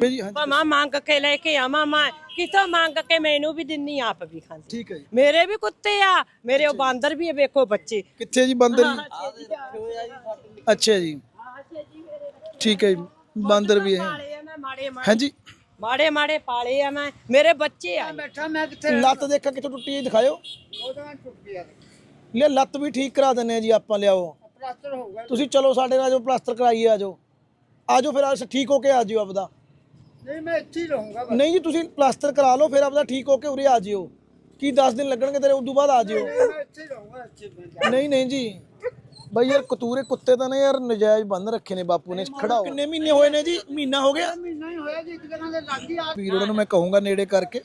ਜੀ ਹਾਂਜੀ ਭਾਵੇਂ ਮੰਗ ਕੇ ਲੈ ਕੇ ਆਵਾਂ ਮੈਂ ਕਿਥੋਂ ਮੰਗ ਕੇ ਮੈਨੂੰ ਵੀ ਦਿੰਨੀ ਆਪ ਵੀ ਖਾਂਦੀ। ਠੀਕ ਹੈ ਜੀ। ਮੇਰੇ ਵੀ ਕੁੱਤੇ ਆ ਮੇਰੇ ਉਹ ਬਾਂਦਰ ਵੀ ਆ ਵੇਖੋ ਬੱਚੇ। ਕਿੱਥੇ ਜੀ ਬਾਂਦਰ ਜੀ? ਅੱਛਾ ਜੀ। ਠੀਕ ਹੈ ਜੀ ਬਾਂਦਰ ਵੀ ਹੈ। ਪਾਲੇ ਆ ਮੈਂ ਮਾੜੇ ਮਾੜੇ। ਹਾਂਜੀ। ਮਾੜੇ ਮਾੜੇ ਪਾਲੇ ਆ ਮੈਂ। ਮੇਰੇ ਬੱਚੇ ਆ। ਬੈਠਾ ਮੈਂ ਕਿੱਥੇ ਲੱਤ ਦੇਖਾ ਕਿੱਥੋਂ ਟੁੱਟੀ ਹੈ ਦਿਖਾਇਓ। ਉਹਦਾ ਟੁੱਟ ਗਿਆ। ਲੈ ਲੱਤ ਵੀ ਠੀਕ ਕਰਾ ਦਿੰਨੇ ਆ ਜੀ ਆਪਾਂ ਲਿਆਓ। ਪਲਾਸਟਰ ਹੋ ਗਿਆ। ਤੁਸੀਂ ਚਲੋ ਸਾਡੇ ਨਾਲ ਜੋ ਪਲਾਸਟਰ ਕਰਾਈਏ ਆਜੋ ਆਜੋ ਫਿਰ ਅੱਜ ਠੀਕ ਹੋ ਕੇ ਆ ਜਿਓ ਆਪਦਾ। ਨਹੀਂ ਮੈਂ ਇੱਥੇ ਹੀ ਰਹੂੰਗਾ ਬਸ। ਨਹੀਂ ਜੀ ਤੁਸੀਂ ਪਲਾਸਟਰ ਕਰਾ ਲਓ ਫਿਰ ਆਪਦਾ ਠੀਕ ਹੋ ਕੇ ਉਰੇ ਆ ਜਿਓ। ਕੀ 10 ਦਿਨ ਲੱਗਣਗੇ ਤੇਰੇ ਉਦੋਂ ਬਾਅਦ ਆ ਜਿਓ। ਮੈਂ ਇੱਥੇ ਹੀ ਰਹੂੰਗਾ ਇੱਥੇ ਮੈਂ ਨਹੀਂ ਨਹੀਂ ਜੀ। ਬਈ ਯਾਰ ਕਤੂਰੇ ਕੁੱਤੇ ਤਾਂ ਨੇ ਯਾਰ ਨਜਾਇਜ਼ ਬੰਨ ਰੱਖੇ ਨੇ ਬਾਪੂ ਨੇ ਖੜਾਓ ਕਿੰਨੇ ਮਹੀਨੇ ਹੋਏ ਨੇ ਜੀ? ਮਹੀਨਾ ਹੋ ਗਿਆ? ਮਹੀਨਾ ਹੀ ਹੋਇਆ ਜੀ ਇੱਕ ਜਗ੍ਹਾ ਦੇ ਲੱਗ ਹੀ ਆ। ਵੀਰ ਉਹਨਾਂ ਨੂੰ ਮੈਂ ਕਹੂੰਗਾ ਨੇੜੇ ਕਰਕੇ।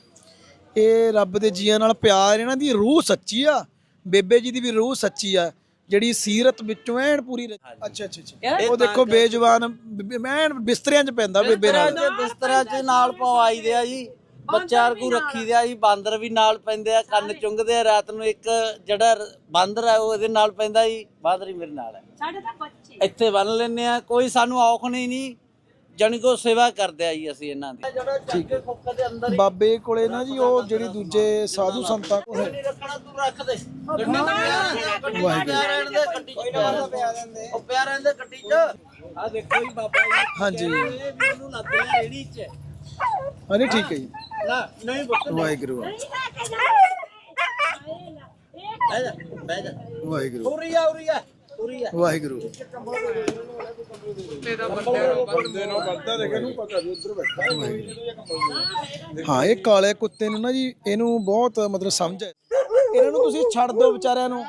ਇਹ ਰੱਬ ਦੇ ਜੀਆਂ ਨਾਲ ਪਿਆਰ ਇਹਨਾਂ ਦੀ ਰੂਹ ਸੱਚੀ ਆ। ਬੇਬੇ ਜੀ ਦੀ ਵੀ ਰੂਹ ਸੱਚੀ ਆ। ਜਿਹੜੀ ਸੀਰਤ ਵਿੱਚੋਂ ਐਨ ਪੂਰੀ ਅੱਛਾ ਅੱਛਾ ਅੱਛਾ। ਉਹ ਦੇਖੋ ਬੇਜਵਾਨ ਬ- ਮੈਂ ਬਿਸਤਰਿਆਂ 'ਚ ਪੈਂਦਾ ਬੇਬੇ ਨਾਲ। ਤੇ ਬਿਸਤਰਾ 'ਚ ਨਾਲ ਪਵਾਈ ਦੇ ਆ ਜੀ। ਬੱਚਾ ਕੋ ਰੱਖੀ ਦੇ ਆ ਜੀ ਬਾਂਦਰ ਵੀ ਨਾਲ ਪੈਂਦੇ ਆ ਕੰਨ ਚੁੰਗਦੇ ਆ ਰਾਤ ਨੂੰ ਇੱਕ ਜਿਹੜਾ ਰ- ਬਾਂਦਰ ਆ ਉਹ ਇਹਦੇ ਨਾਲ ਪੈਂਦਾ ਜੀ ਬਾਂਦਰ ਹੀ ਮੇਰੇ ਨਾਲ ਹੈ। ਸਾਡੇ ਤਾਂ ਬੱਚੇ। ਇੱਥੇ ਬੰਨ ਲੈਨੇ ਆ ਕੋਈ ਸਾਨੂੰ ਔਖ ਨਹੀਂ ਨਹੀਂ। ਜਾਣੀ ਕੋ ਸੇਵਾ ਕਰਦੇ ਆ ਜੀ ਅਸੀਂ ਇਹਨਾਂ ਦੀ। ਜਿਹੜਾ ਚੱਕ ਕੇ ਕੁੱਕ ਦੇ ਅੰਦਰ ਬਾਬੇ ਕੋਲੇ ਨਾ ਜੀ ਉਹ ਜਿਹੜੀ ਦੂਜੇ ਸਾਧੂ ਸੰਤਾਂ ਕੋਲ ਨਹੀਂ ਰੱਖਣਾ ਤੂੰ ਰੱਖ ਦੇ। ਗੱਡੀ ਪਿਆ ਰਹਿਣ ਦੇ ਗੱਡੀ ਚ ਪਿਆ ਰਹਿੰਦੇ ਉਹ ਪਿਆ ਰਹਿੰਦੇ ਗੱਡੀ ਚ। ਆ ਦੇਖੋ ਜੀ ਬਾਬਾ ਜੀ। ਹਾਂਜੀ। ਇਹ ਵੀ ਉਹਨੂੰ ਲੱਗ ਰਿਹਾ ਰੇੜੀ ਚ। ਹਾਂਜੀ ਠੀਕ ਹੈ ਜੀ। ਨਾ ਨਹੀਂ ਬੁੱਤ ਵਾਹਿਗੁਰੂ। ਬਹਿ ਜਾ ਵਾਹਿਗੁਰੂ। ਹਾਂ ਇਹ ਕਾਲੇ ਕੁੱਤੇ ਨੂੰ ਨਾ ਜੀ ਇਹਨੂੰ ਬਹੁਤ ਮਤਲਬ ਸਮਝ ਹੈ ਇਹਨਾਂ ਨੂੰ ਤੁਸੀਂ ਛੱਡ ਦਿਓ ਵਿਚਾਰਿਆਂ ਨੂੰ।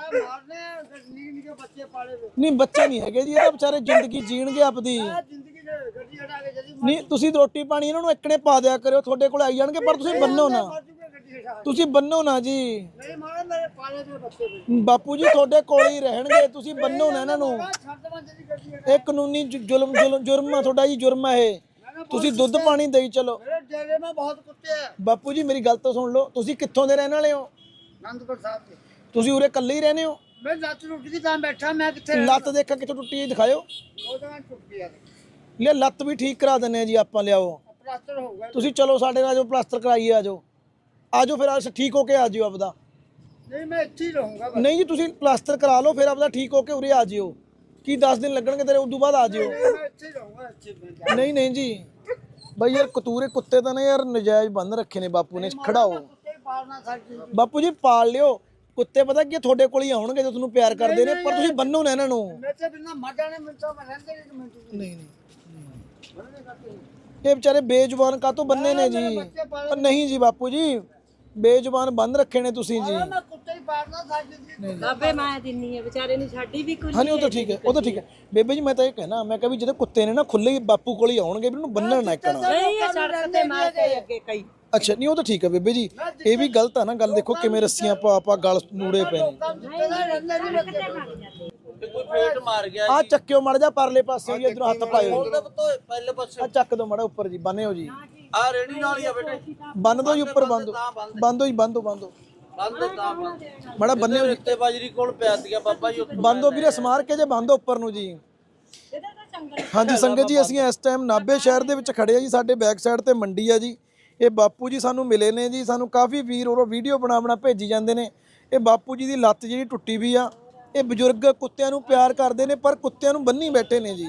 ਨਹੀਂ ਬੱਚੇ ਨਹੀਂ ਹੈਗੇ ਜੀ ਇਹ ਤਾਂ ਵਿਚਾਰੇ ਜ਼ਿੰਦਗੀ ਜੀਣਗੇ ਆਪਦੀ। ਨਹੀਂ ਤੁਸੀਂ ਰੋਟੀ ਪਾਣੀ ਇਹਨਾਂ ਨੂੰ ਇੱਕਣੇ ਪਾ ਦਿਆ ਕਰਿਓ ਤੁਹਾਡੇ ਕੋਲ ਆਈ ਜਾਣਗੇ ਪਰ ਤੁਸੀਂ ਬੰਨੋ ਨਾ। ਤੁਸੀਂ ਬੰਨੋ ਨਾ ਜੀ। ਨਹੀਂ ਮਾਰੇ ਮੇਰੇ ਪਾਲੇ ਦੇ ਬੱਚੇ ਬਾਪੂ ਜੀ ਤੁਹਾਡੇ ਕੋਲ ਹੀ ਰਹਿਣਗੇ ਤੁਸੀਂ ਬੰਨੋ ਨਾ ਇਹਨਾਂ ਨੂੰ। ਇਹ ਕਾਨੂੰਨੀ ਜ਼ੁ- ਜ਼ੁਲਮ ਜ਼ੁਲਮ ਜੁਰਮ ਆ ਤੁਹਾਡਾ ਜੀ ਜੁਰਮ ਆ ਇਹ। ਤੁਸੀਂ ਦੁੱਧ ਪਾਣੀ ਦੇਈ ਚਲੋ। ਮੇਰੇ ਡੇਰੇ ਮੈਂ ਬਹੁਤ ਕੁੱਤੇ ਬਾਪੂ ਜੀ ਮੇਰੀ ਗੱਲ ਤਾਂ ਸੁਣ ਲਓ ਤੁਸੀਂ ਕਿੱਥੋਂ ਦੇ ਰਹਿਣ ਵਾਲੇ ਹੋ? ਆਨੰਦਪੁਰ ਸਾਹਿਬ ਦੇ। ਤੁਸੀਂ ਉਰੇ ਇਕੱਲੇ ਹੀ ਰਹਿੰਦੇ ਹੋ? ਮੈਂ ਲੱਤ ਟੁੱਟ ਗਈ ਤਾਂ ਬੈਠਾ ਮੈਂ ਕਿੱਥੇ ਲੱਤ ਦੇਖਾ ਕਿੱਥੋਂ ਟੁੱਟੀ ਹੈ ਦਿਖਾਇਓ। ਉਹਦਾ ਟੁੱਟ ਗਿਆ। ਲੈ ਲੱਤ ਵੀ ਠੀਕ ਕਰਾ ਦਿੰਨੇ ਆ ਜੀ ਆਪਾਂ ਲਿਆਓ। ਪਲਾਸਟਰ ਹੋ ਗਿਆ। ਤੁਸੀਂ ਚਲੋ ਸਾਡੇ ਨਾਲ ਜੋ ਪਲਾਸਟਰ ਕਰਾਈਏ ਆਜੋ। ਆਜੋ ਫਿਰ ਅੱਜ ਠੀਕ ਹੋ ਕੇ ਆ ਜਿਓ ਆਪਦਾ। ਨਹੀਂ ਮੈਂ ਇੱਥੇ ਹੀ ਰਹੂੰਗਾ ਬਸ। ਨਹੀਂ ਜੀ ਤੁਸੀਂ ਪਲਾਸਟਰ ਕਰਾ ਲਓ ਫਿਰ ਆਪਦਾ ਠੀਕ ਹੋ ਕੇ ਉਰੇ ਆ ਜਿਓ। ਕੀ 10 ਦਿਨ ਲੱਗਣਗੇ ਤੇਰੇ ਉਦੋਂ ਬਾਅਦ ਆ ਜਿਓ। ਮੈਂ ਇੱਥੇ ਹੀ ਰਹੂੰਗਾ ਇੱਥੇ ਮੈਂ ਨਹੀਂ ਨਹੀਂ ਜੀ। ਬਈ ਯਾਰ ਕਤੂਰੇ ਕੁੱਤੇ ਤਾਂ ਨੇ ਯਾਰ ਨਜਾਇਜ਼ ਬੰਨ ਰੱਖੇ ਨੇ ਬਾਪੂ ਨੇ ਖੜਾਓ। ਕੁੱਤੇ ਹੀ ਪਾਲਣਾ ਸਾਡੀ ਬਾਪੂ ਜੀ ਪਾਲ ਲਿਓ। ਕੁੱਤੇ ਪਤਾ ਕੀ ਆ, ਤੁਹਾਡੇ ਕੋਲ ਹੀ ਆਉਣਗੇ ਜੋ ਤੁਹਾਨੂੰ ਪਿਆਰ ਕਰਦੇ ਨੇ ਪਰ ਤੁਸੀਂ ਬੰਨੋ ਨਾ ਇਹਨਾਂ ਨੂੰ। ਮੇਰੇ ਤੇ ਬਿਨਾ ਮਾਡਾ ਨੇ ਤਾਂ ਮੈਂ ਰਹਿੰਦੇ ਨਹੀਂ ਮਿੰਟ ਨਹੀਂ ਨਹੀਂ। ਇਹ ਵਿਚਾਰੇ ਬੇਜ਼ੁਬਾਨ ਕਾਤੋਂ ਬੰਨੇ ਨੇ ਜੀ? ਪਰ ਨਹੀਂ ਜੀ ਬਾਪੂ ਜੀ ਬੇਜ਼ੁਬਾਨ ਬੰਨ ਰੱਖੇ ਨੇ ਤੁਸੀਂ ਜੀ। ਮੈਂ ਕੁੱਤੇ ਹੀ ਪਾਲਣਾ ਸਾਡੀ ਜੀ ਬਾਬੇ ਮੈਂ ਦਿੰਨੀ ਆ ਵਿਚਾਰੇ ਨੂੰ ਸਾਡੀ ਵੀ ਕੁਝ ਹਾਂਜੀ ਉਹ ਤਾਂ ਠੀਕ ਹੈ ਉਹ ਤਾਂ ਠੀਕ ਹੈ। ਬੇਬੇ ਜੀ ਮੈਂ ਤਾਂ ਇਹ ਕਹਿਣਾ ਮੈਂ ਕਿਹਾ ਵੀ ਜਦੋਂ ਕੁੱਤੇ ਨੇ ਨਾ ਖੁੱਲੇ ਹੀ ਬਾਪੂ ਕੋਲ ਹੀ ਆਉਣਗੇ ਵੀ ਉਹਨੂੰ ਬੰਨਣ ਨਾ ਇੱਕਣਾ ਨਹੀਂ ਇਹ ਸੜਕ ਤੇ ਮਾਰ ਕੇ ਅੱਗੇ ਕਈ। ਅੱਛਾ ਨਹੀਂ ਉਹ ਤਾਂ ਠੀਕ ਹੈ ਬੇਬੇ ਜੀ। ਇਹ ਵੀ ਗਲਤ ਆ ਨਾ ਗੱਲ ਦੇਖੋ ਕਿਵੇਂ ਰੱਸੀਆਂ ਪਾ ਪਾ ਗਲ ਨੂੜੇ ਪਏ ਨੇ। ਤੇ ਕੋਈ ਫੇਟ ਮਾਰ ਗਿਆ ਆ ਚੱਕਿਓ ਮੜ ਜਾ ਪਰਲੇ ਪਾਸੇ ਜੀ ਇਧਰੋਂ ਹੱਥ ਪਾਇਓ। ਪਹਿਲੇ ਪਾਸੇ। ਆ ਚੱਕ ਦੋ ਮੜਾ ਉੱਪਰ ਜੀ ਬੰਨਿਓ ਜੀ। ਆ ਰੇੜੀ ਨਾਲ ਹੀ ਆ ਬੇਟੇ। ਬੰਨ ਦੋ ਜੀ ਉੱਪਰ ਬੰਨ ਦੋ ਬੰਨ ਦੋ ਜੀ ਬੰਨ ਦੋ ਬੰਨ ਦੋ। ਬੰਦ ਤਾਂ ਬੰਦ। ਮੜਾ ਬੰਨਿਓ ਜੀ ਉੱਤੇ ਬਾਜਰੀ ਕੋਲ ਪਿਆ ਸੀਗਾ ਬਾਬਾ ਜੀ ਉੱਥੇ ਬੰਨ ਦੋ ਵੀਰੇ ਸਮਾਰ ਕੇ ਜੇ ਬੰਨ ਦੋ ਉੱਪਰ ਨੂੰ ਜੀ। ਹਾਂਜੀ ਸੰਗਤ ਜੀ ਅਸੀਂ ਇਸ ਟਾਈਮ ਨਾਬੇ ਸ਼ਹਿਰ ਦੇ ਵਿੱਚ ਖੜੇ ਆ ਜੀ ਸਾਡੇ ਬੈਕ ਸਾਈਡ ਤੇ ਮੰਡੀ ਆ ਜੀ। ਇਹ ਬਾਪੂ ਜੀ ਸਾਨੂੰ ਮਿਲੇ ਨੇ ਜੀ ਸਾਨੂੰ ਕਾਫੀ ਵੀਰ ਉਹ ਵੀਡੀਓ ਬਣਾ ਬਣਾ ਭੇਜੀ ਜਾਂਦੇ ਨੇ। ਇਹ ਬਾਪੂ ਜੀ ਦੀ ਲੱਤ ਜਿਹੜੀ ਟੁੱਟੀ ਵੀ ਆ ਇਹ ਬਜ਼ੁਰਗ ਕੁੱਤਿਆਂ ਨੂੰ ਪਿਆਰ ਕਰਦੇ ਨੇ ਪਰ ਕੁੱਤਿਆਂ ਨੂੰ ਬੰਨੀ ਬੈਠੇ ਨੇ ਜੀ।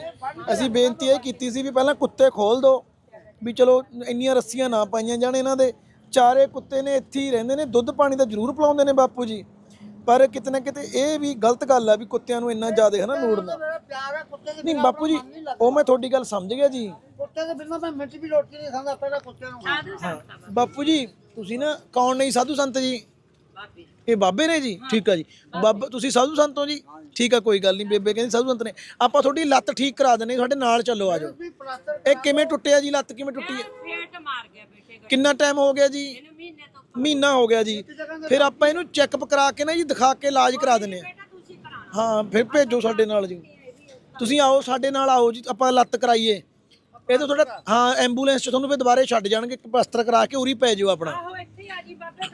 ਅਸੀਂ ਬੇਨਤੀ ਇਹ ਕੀਤੀ ਸੀ ਵੀ ਪਹਿਲਾਂ ਕੁੱਤੇ ਖੋਲ ਦਿਓ ਵੀ ਚਲੋ ਇੰਨੀਆਂ ਰੱਸੀਆਂ ਨਾ ਪਾਈਆਂ ਜਾਣ ਇਹਨਾਂ ਦੇ। ਚਾਰੇ ਕੁੱਤੇ ਨੇ ਇੱਥੇ ਹੀ ਰਹਿੰਦੇ ਨੇ ਦੁੱਧ ਪਾਣੀ ਤਾਂ ਜ਼ਰੂਰ ਪਿਲਾਉਂਦੇ ਨੇ ਬਾਪੂ ਜੀ। ਪਰ ਕਿਤੇ ਨਾ ਕਿਤੇ ਇਹ ਵੀ ਗਲਤ ਗੱਲ ਆ ਵੀ ਕੁੱਤਿਆਂ ਨੂੰ ਇੰਨਾ ਜ਼ਿਆਦਾ ਹੈ ਨਾ। ਲੋੜਨਾ ਮੇਰਾ ਪਿਆਰ ਹੈ ਕੁੱਤੇ ਦੇ ਨਹੀਂ ਬਾਪੂ ਜੀ ਉਹ ਮੈਂ ਤੁਹਾਡੀ ਗੱਲ ਸਮਝ ਗਿਆ ਜੀ। ਕੁੱਤੇ ਦੇ ਬਿਨਾ ਮੈਂ ਮਿੰਟ ਵੀ ਰੋਟੀ ਨਹੀਂ ਖਾਂਦਾ ਪਹਿਲਾਂ ਕੁੱਤੇ ਨੂੰ। ਬਾਪੂ ਜੀ ਤੁਸੀਂ ਨਾ ਕੌਣ ਨਹੀਂ ਸਾਧੂ ਸੰਤ ਜੀ। ਇਹ ਬਾਬੇ ਨੇ ਜੀ? ਠੀਕ ਆ ਜੀ। ਬਾਬਾ। ਤੁਸੀਂ ਸਾਧੂ ਸੰਤ ਹੋ ਜੀ? ਠੀਕ ਆ ਕੋਈ ਗੱਲ ਨਹੀਂ ਬੇਬੇ ਕਹਿੰਦੀ ਸਾਧੂ ਸੰਤ ਨੇ। ਆਪਾਂ ਤੁਹਾਡੀ ਲੱਤ ਠੀਕ ਕਰਾ ਦਿੰਨੇ ਤੁਹਾਡੇ ਨਾਲ ਚੱਲੋ ਆਜੋ ਵੀ ਪਲਾਸਟਰ ਇਹ ਕਿਵੇਂ ਟੁੱਟਿਆ ਜੀ ਲੱਤ ਕਿਵੇਂ ਟੁੱਟੀ ਹੈ? ਪੇਟ ਮਾਰ ਗਿਆ ਬੇਟੇ ਕਿੰਨਾ ਟਾਈਮ ਹੋ ਗਿਆ ਜੀ? ਮਹੀਨੇ ਹੋ ਗਿਆ ਜੀ। ਫਿਰ ਆਪਾਂ ਇਹਨੂੰ ਚੈੱਕਅਪ ਕਰਾ ਕੇ ਨਾ ਜੀ ਦਿਖਾ ਕੇ ਇਲਾਜ ਕਰਾ ਦਿੰਨੇ ਆ ਹਾਂ ਫਿਰ ਭੇਜੋ ਸਾਡੇ ਨਾਲ ਜੀ। ਤੁਸੀਂ ਆਓ ਸਾਡੇ ਨਾਲ ਆਓ ਜੀ ਆਪਾਂ ਲੱਤ ਕਰਾਈਏ। ਇਹ ਤਾਂ ਤੁਹਾਡਾ ਹਾਂ ਐਂਬੂਲੈਂਸ ਚ ਤੁਹਾਨੂੰ ਫਿਰ ਦੁਬਾਰੇ ਛੱਡ ਜਾਣਗੇ ਇੱਕ ਪਲਸਤਰ ਕਰਾ ਕੇ ਉਰੀ ਪੈ ਜਿਓ ਆਪਣਾ। ਆ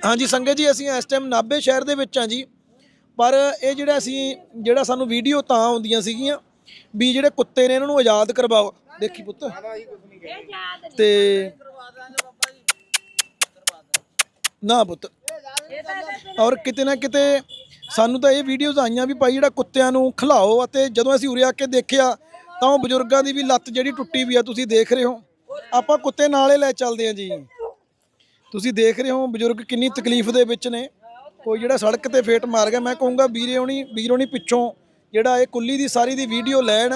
ਹਾਂਜੀ ਸੰਗਤ ਜੀ ਅਸੀਂ ਇਸ ਟਾਈਮ ਨਾਭੇ ਸ਼ਹਿਰ ਦੇ ਵਿੱਚ ਆ ਜੀ। ਪਰ ਇਹ ਜਿਹੜਾ ਅਸੀਂ ਜਿਹੜਾ ਸਾਨੂੰ ਵੀਡੀਓ ਤਾਂ ਆਉਂਦੀਆਂ ਸੀਗੀਆਂ ਵੀ ਜਿਹੜੇ ਕੁੱਤੇ ਨੇ ਇਹਨਾਂ ਨੂੰ ਆਜ਼ਾਦ ਕਰਵਾਓ। ਦੇਖੀ ਪੁੱਤ। ਤੇ ਨਾ ਪੁੱਤ। ਔਰ ਕਿਤੇ ਨਾ ਕਿਤੇ ਸਾਨੂੰ ਤਾਂ ਇਹ ਵੀਡੀਓਜ਼ ਆਈਆਂ ਵੀ ਭਾਈ ਜਿਹੜਾ ਕੁੱਤਿਆਂ ਨੂੰ ਖਿਲਾਓ ਅਤੇ ਜਦੋਂ ਅਸੀਂ ਉਰੇ ਆ ਕੇ ਦੇਖਿਆ ਤਾਂ ਉਹ ਬਜ਼ੁਰਗਾਂ ਦੀ ਵੀ ਲੱਤ ਜਿਹੜੀ ਟੁੱਟੀ ਵੀ ਆ ਤੁਸੀਂ ਦੇਖ ਰਹੇ ਹੋ। ਆਪਾਂ ਕੁੱਤੇ ਨਾਲੇ ਲੈ ਚੱਲਦੇ ਆ ਜੀ। ਤੁਸੀਂ ਦੇਖ ਰਹੇ ਹੋ ਬਜ਼ੁਰਗ ਕਿੰਨੀ ਤਕਲੀਫ ਦੇ ਵਿੱਚ ਨੇ। ਕੋਈ ਜਿਹੜਾ ਸੜਕ ਤੇ ਫੇਟ ਮਾਰ ਗਿਆ, ਮੈਂ ਕਹੂੰਗਾ ਵੀਰੇ ਹੋਣੀ, ਵੀਰ ਹੋਣੀ ਪਿੱਛੋਂ ਜਿਹੜਾ ਇਹ ਕੁੱਲੀ ਦੀ ਸਾਰੀ ਦੀ ਵੀਡੀਓ ਲੈਣ,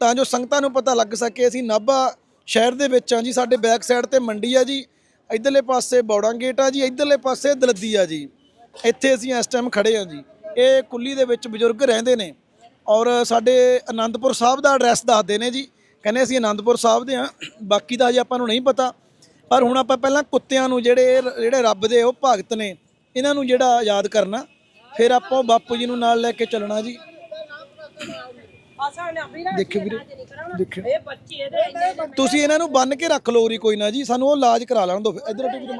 ਤਾਂ ਜੋ ਸੰਗਤਾਂ ਨੂੰ ਪਤਾ ਲੱਗ ਸਕੇ, ਅਸੀਂ ਨਾਭਾ ਸ਼ਹਿਰ ਦੇ ਵਿੱਚ ਆ ਜੀ, ਸਾਡੇ ਬੈਕ ਸਾਈਡ ਤੇ ਮੰਡੀ ਆ ਜੀ, ਇਧਰਲੇ ਪਾਸੇ ਬੌੜਾਂ ਗੇਟ ਆ ਜੀ, ਇਧਰਲੇ ਪਾਸੇ ਦਲੱਦੀ ਆ ਜੀ, ਇੱਥੇ ਅਸੀਂ ਇਸ ਟਾਈਮ ਖੜੇ ਆ ਜੀ। ਇਹ ਕੁੱਲੀ ਦੇ ਵਿੱਚ ਬਜ਼ੁਰਗ ਰਹਿੰਦੇ ਨੇ ਔਰ ਸਾਡੇ ਆਨੰਦਪੁਰ ਸਾਹਿਬ ਦਾ ਐਡਰੈਸ ਦੱਸਦੇ ਨੇ ਜੀ, ਕਹਿੰਦੇ ਅਸੀਂ ਆਨੰਦਪੁਰ ਸਾਹਿਬ ਦੇ ਆ ਬਾਕੀ ਦਾ ਹਜੇ ਆਪਾਂ ਨੂੰ ਨਹੀਂ ਪਤਾ। ਪਰ ਹੁਣ ਆਪਾਂ ਪਹਿਲਾਂ ਕੁੱਤਿਆਂ ਨੂੰ ਜਿਹੜੇ ਜਿਹੜੇ ਰੱਬ ਦੇ ਉਹ ਭਗਤ ਨੇ ਇਹਨਾਂ ਨੂੰ ਜਿਹੜਾ ਯਾਦ ਕਰਨਾ। ਫਿਰ ਆਪਾਂ ਉਹ ਬਾਪੂ ਜੀ ਨੂੰ ਨਾਲ ਲੈ ਕੇ ਚੱਲਣਾ ਜੀ। ਨੇ ਵੀਰਾ ਇੰਨੇ ਤੁਸੀਂ ਇਹਨਾਂ ਨੂੰ ਬੰਨ ਕੇ ਰੱਖ ਲਓ ਉਰੀ ਕੋਈ ਨਾ ਜੀ ਸਾਨੂੰ ਉਹ ਇਲਾਜ ਕਰਾ ਲੈਣ ਦਿਓ ਇਧਰ ਕੁੱਤੇ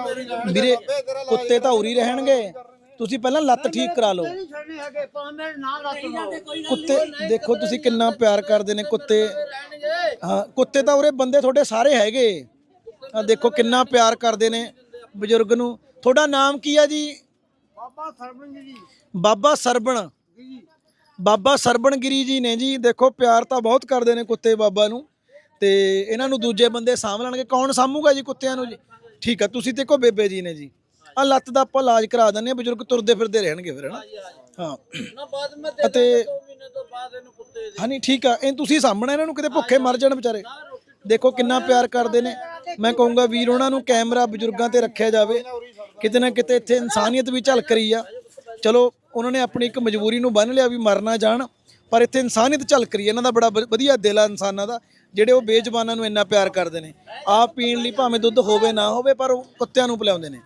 ਮੇਰੀ ਜਾਨ ਵੀਰੇ ਕੁੱਤੇ ਤਾਂ ਉਰੀ ਰਹਿਣਗੇ। ਤੁਸੀਂ ਪਹਿਲਾਂ ਲੱਤ ਠੀਕ ਕਰਾ ਲਓ। ਨਹੀਂ ਛੱਡਣੀ ਹੈਗੇ ਭਾਵੇਂ ਮੇਰੇ ਨਾਲ ਲੱਤ ਲਾਓ। ਕੁੱਤੇ ਦੇਖੋ ਤੁਸੀਂ ਕਿੰਨਾ ਪਿਆਰ ਕਰਦੇ ਨੇ ਕੁੱਤੇ। ਹਾਂ ਕੁੱਤੇ ਤਾਂ ਉਰੇ ਬੰਦੇ ਤੁਹਾਡੇ ਸਾਰੇ ਹੈਗੇ। ਆ ਦੇਖੋ ਕਿੰਨਾ ਪਿਆਰ ਕਰਦੇ ਨੇ ਬਜ਼ੁਰਗ ਨੂੰ। ਤੁਹਾਡਾ ਨਾਮ ਕੀ ਆ ਜੀ? ਬਾਬਾ ਸਰਬੰਜ ਜੀ ਬਾਬਾ ਸਰਬਣ। ਬਾਬਾ ਸਰਬਣਗਿਰੀ ਜੀ ਨੇ ਜੀ ਦੇਖੋ ਪਿਆਰ ਤਾਂ ਬਹੁਤ ਕਰਦੇ ਨੇ ਕੁੱਤੇ ਬਾਬਾ ਨੂੰ। ਤੇ ਇਹਨਾਂ ਨੂੰ ਦੂਜੇ ਬੰਦੇ ਸਾਂਭ ਲੈਣਗੇ। ਕੌਣ ਸਾਂਭੂਗਾ ਜੀ ਕੁੱਤਿਆਂ ਨੂੰ ਜੀ? ਠੀਕ ਆ ਤੁਸੀਂ ਤੇ ਕੋ ਬੇਬੇ ਜੀ ਨੇ ਜੀ। ਆ ਲੱਤ ਦਾ ਆਪਾਂ ਇਲਾਜ ਕਰਾ ਦਿੰਦੇ ਆ ਬਜ਼ੁਰਗ ਤੁਰਦੇ ਫਿਰਦੇ ਰਹਿਣਗੇ ਫਿਰ ਹਨਾ? ਹਾਂ। ਨਾ ਬਾਅਦ ਮੈਂ ਅਤੇ ਦੋ ਮਹੀਨੇ ਤੋਂ ਬਾਅਦ ਇਹਨੂੰ ਕੁੱਤੇ ਦੇ। ਹਾਂਜੀ ਠੀਕ ਆ। ਇਹ ਤੁਸੀਂ ਸਾਹਮਣੇ ਇਹਨਾਂ ਨੂੰ ਕਿਤੇ ਭੁੱਖੇ ਮਰ ਜਾਣ ਵਿਚਾਰੇ। ਦੇਖੋ ਕਿੰਨਾ ਪਿਆਰ ਕਰਦੇ ਨੇ। ਮੈਂ ਕਹੂੰਗਾ ਵੀਰ ਉਹਨਾਂ ਨੂੰ ਕੈਮਰਾ ਬਜ਼ੁਰਗਾਂ ਤੇ ਰੱਖਿਆ ਜਾਵੇ। ਕਿਤੇ ਨਾ ਕਿਤੇ ਇੱਥੇ ਇਨਸਾਨੀਅਤ ਵੀ ਝਲਕ ਰਹੀ ਆ। ਚਲੋ ਉਹਨਾਂ ਨੇ ਆਪਣੀ ਇੱਕ ਮਜਬੂਰੀ ਨੂੰ ਬੰਨ ਲਿਆ ਵੀ ਮਰਨਾ ਜਾਣ ਪਰ ਇੱਥੇ ਇਨਸਾਨੀਅਤ ਝਲਕ ਰਹੀ ਹੈ ਇਹਨਾਂ ਦਾ ਬੜਾ ਵ- ਵਧੀਆ ਦਿਲ ਆ ਇਨਸਾਨਾਂ ਦਾ ਜਿਹੜੇ ਉਹ ਬੇਜ਼ਬਾਨਾਂ ਨੂੰ ਇੰਨਾ ਪਿਆਰ ਕਰਦੇ ਨੇ। ਆਪ ਪੀਣ ਲਈ ਭਾਵੇਂ ਦੁੱਧ ਹੋਵੇ ਨਾ ਹੋਵੇ ਪਰ ਉਹ ਕੁੱਤਿਆਂ ਨੂੰ ਪਿਲਾਉਂਦੇ ਨੇ।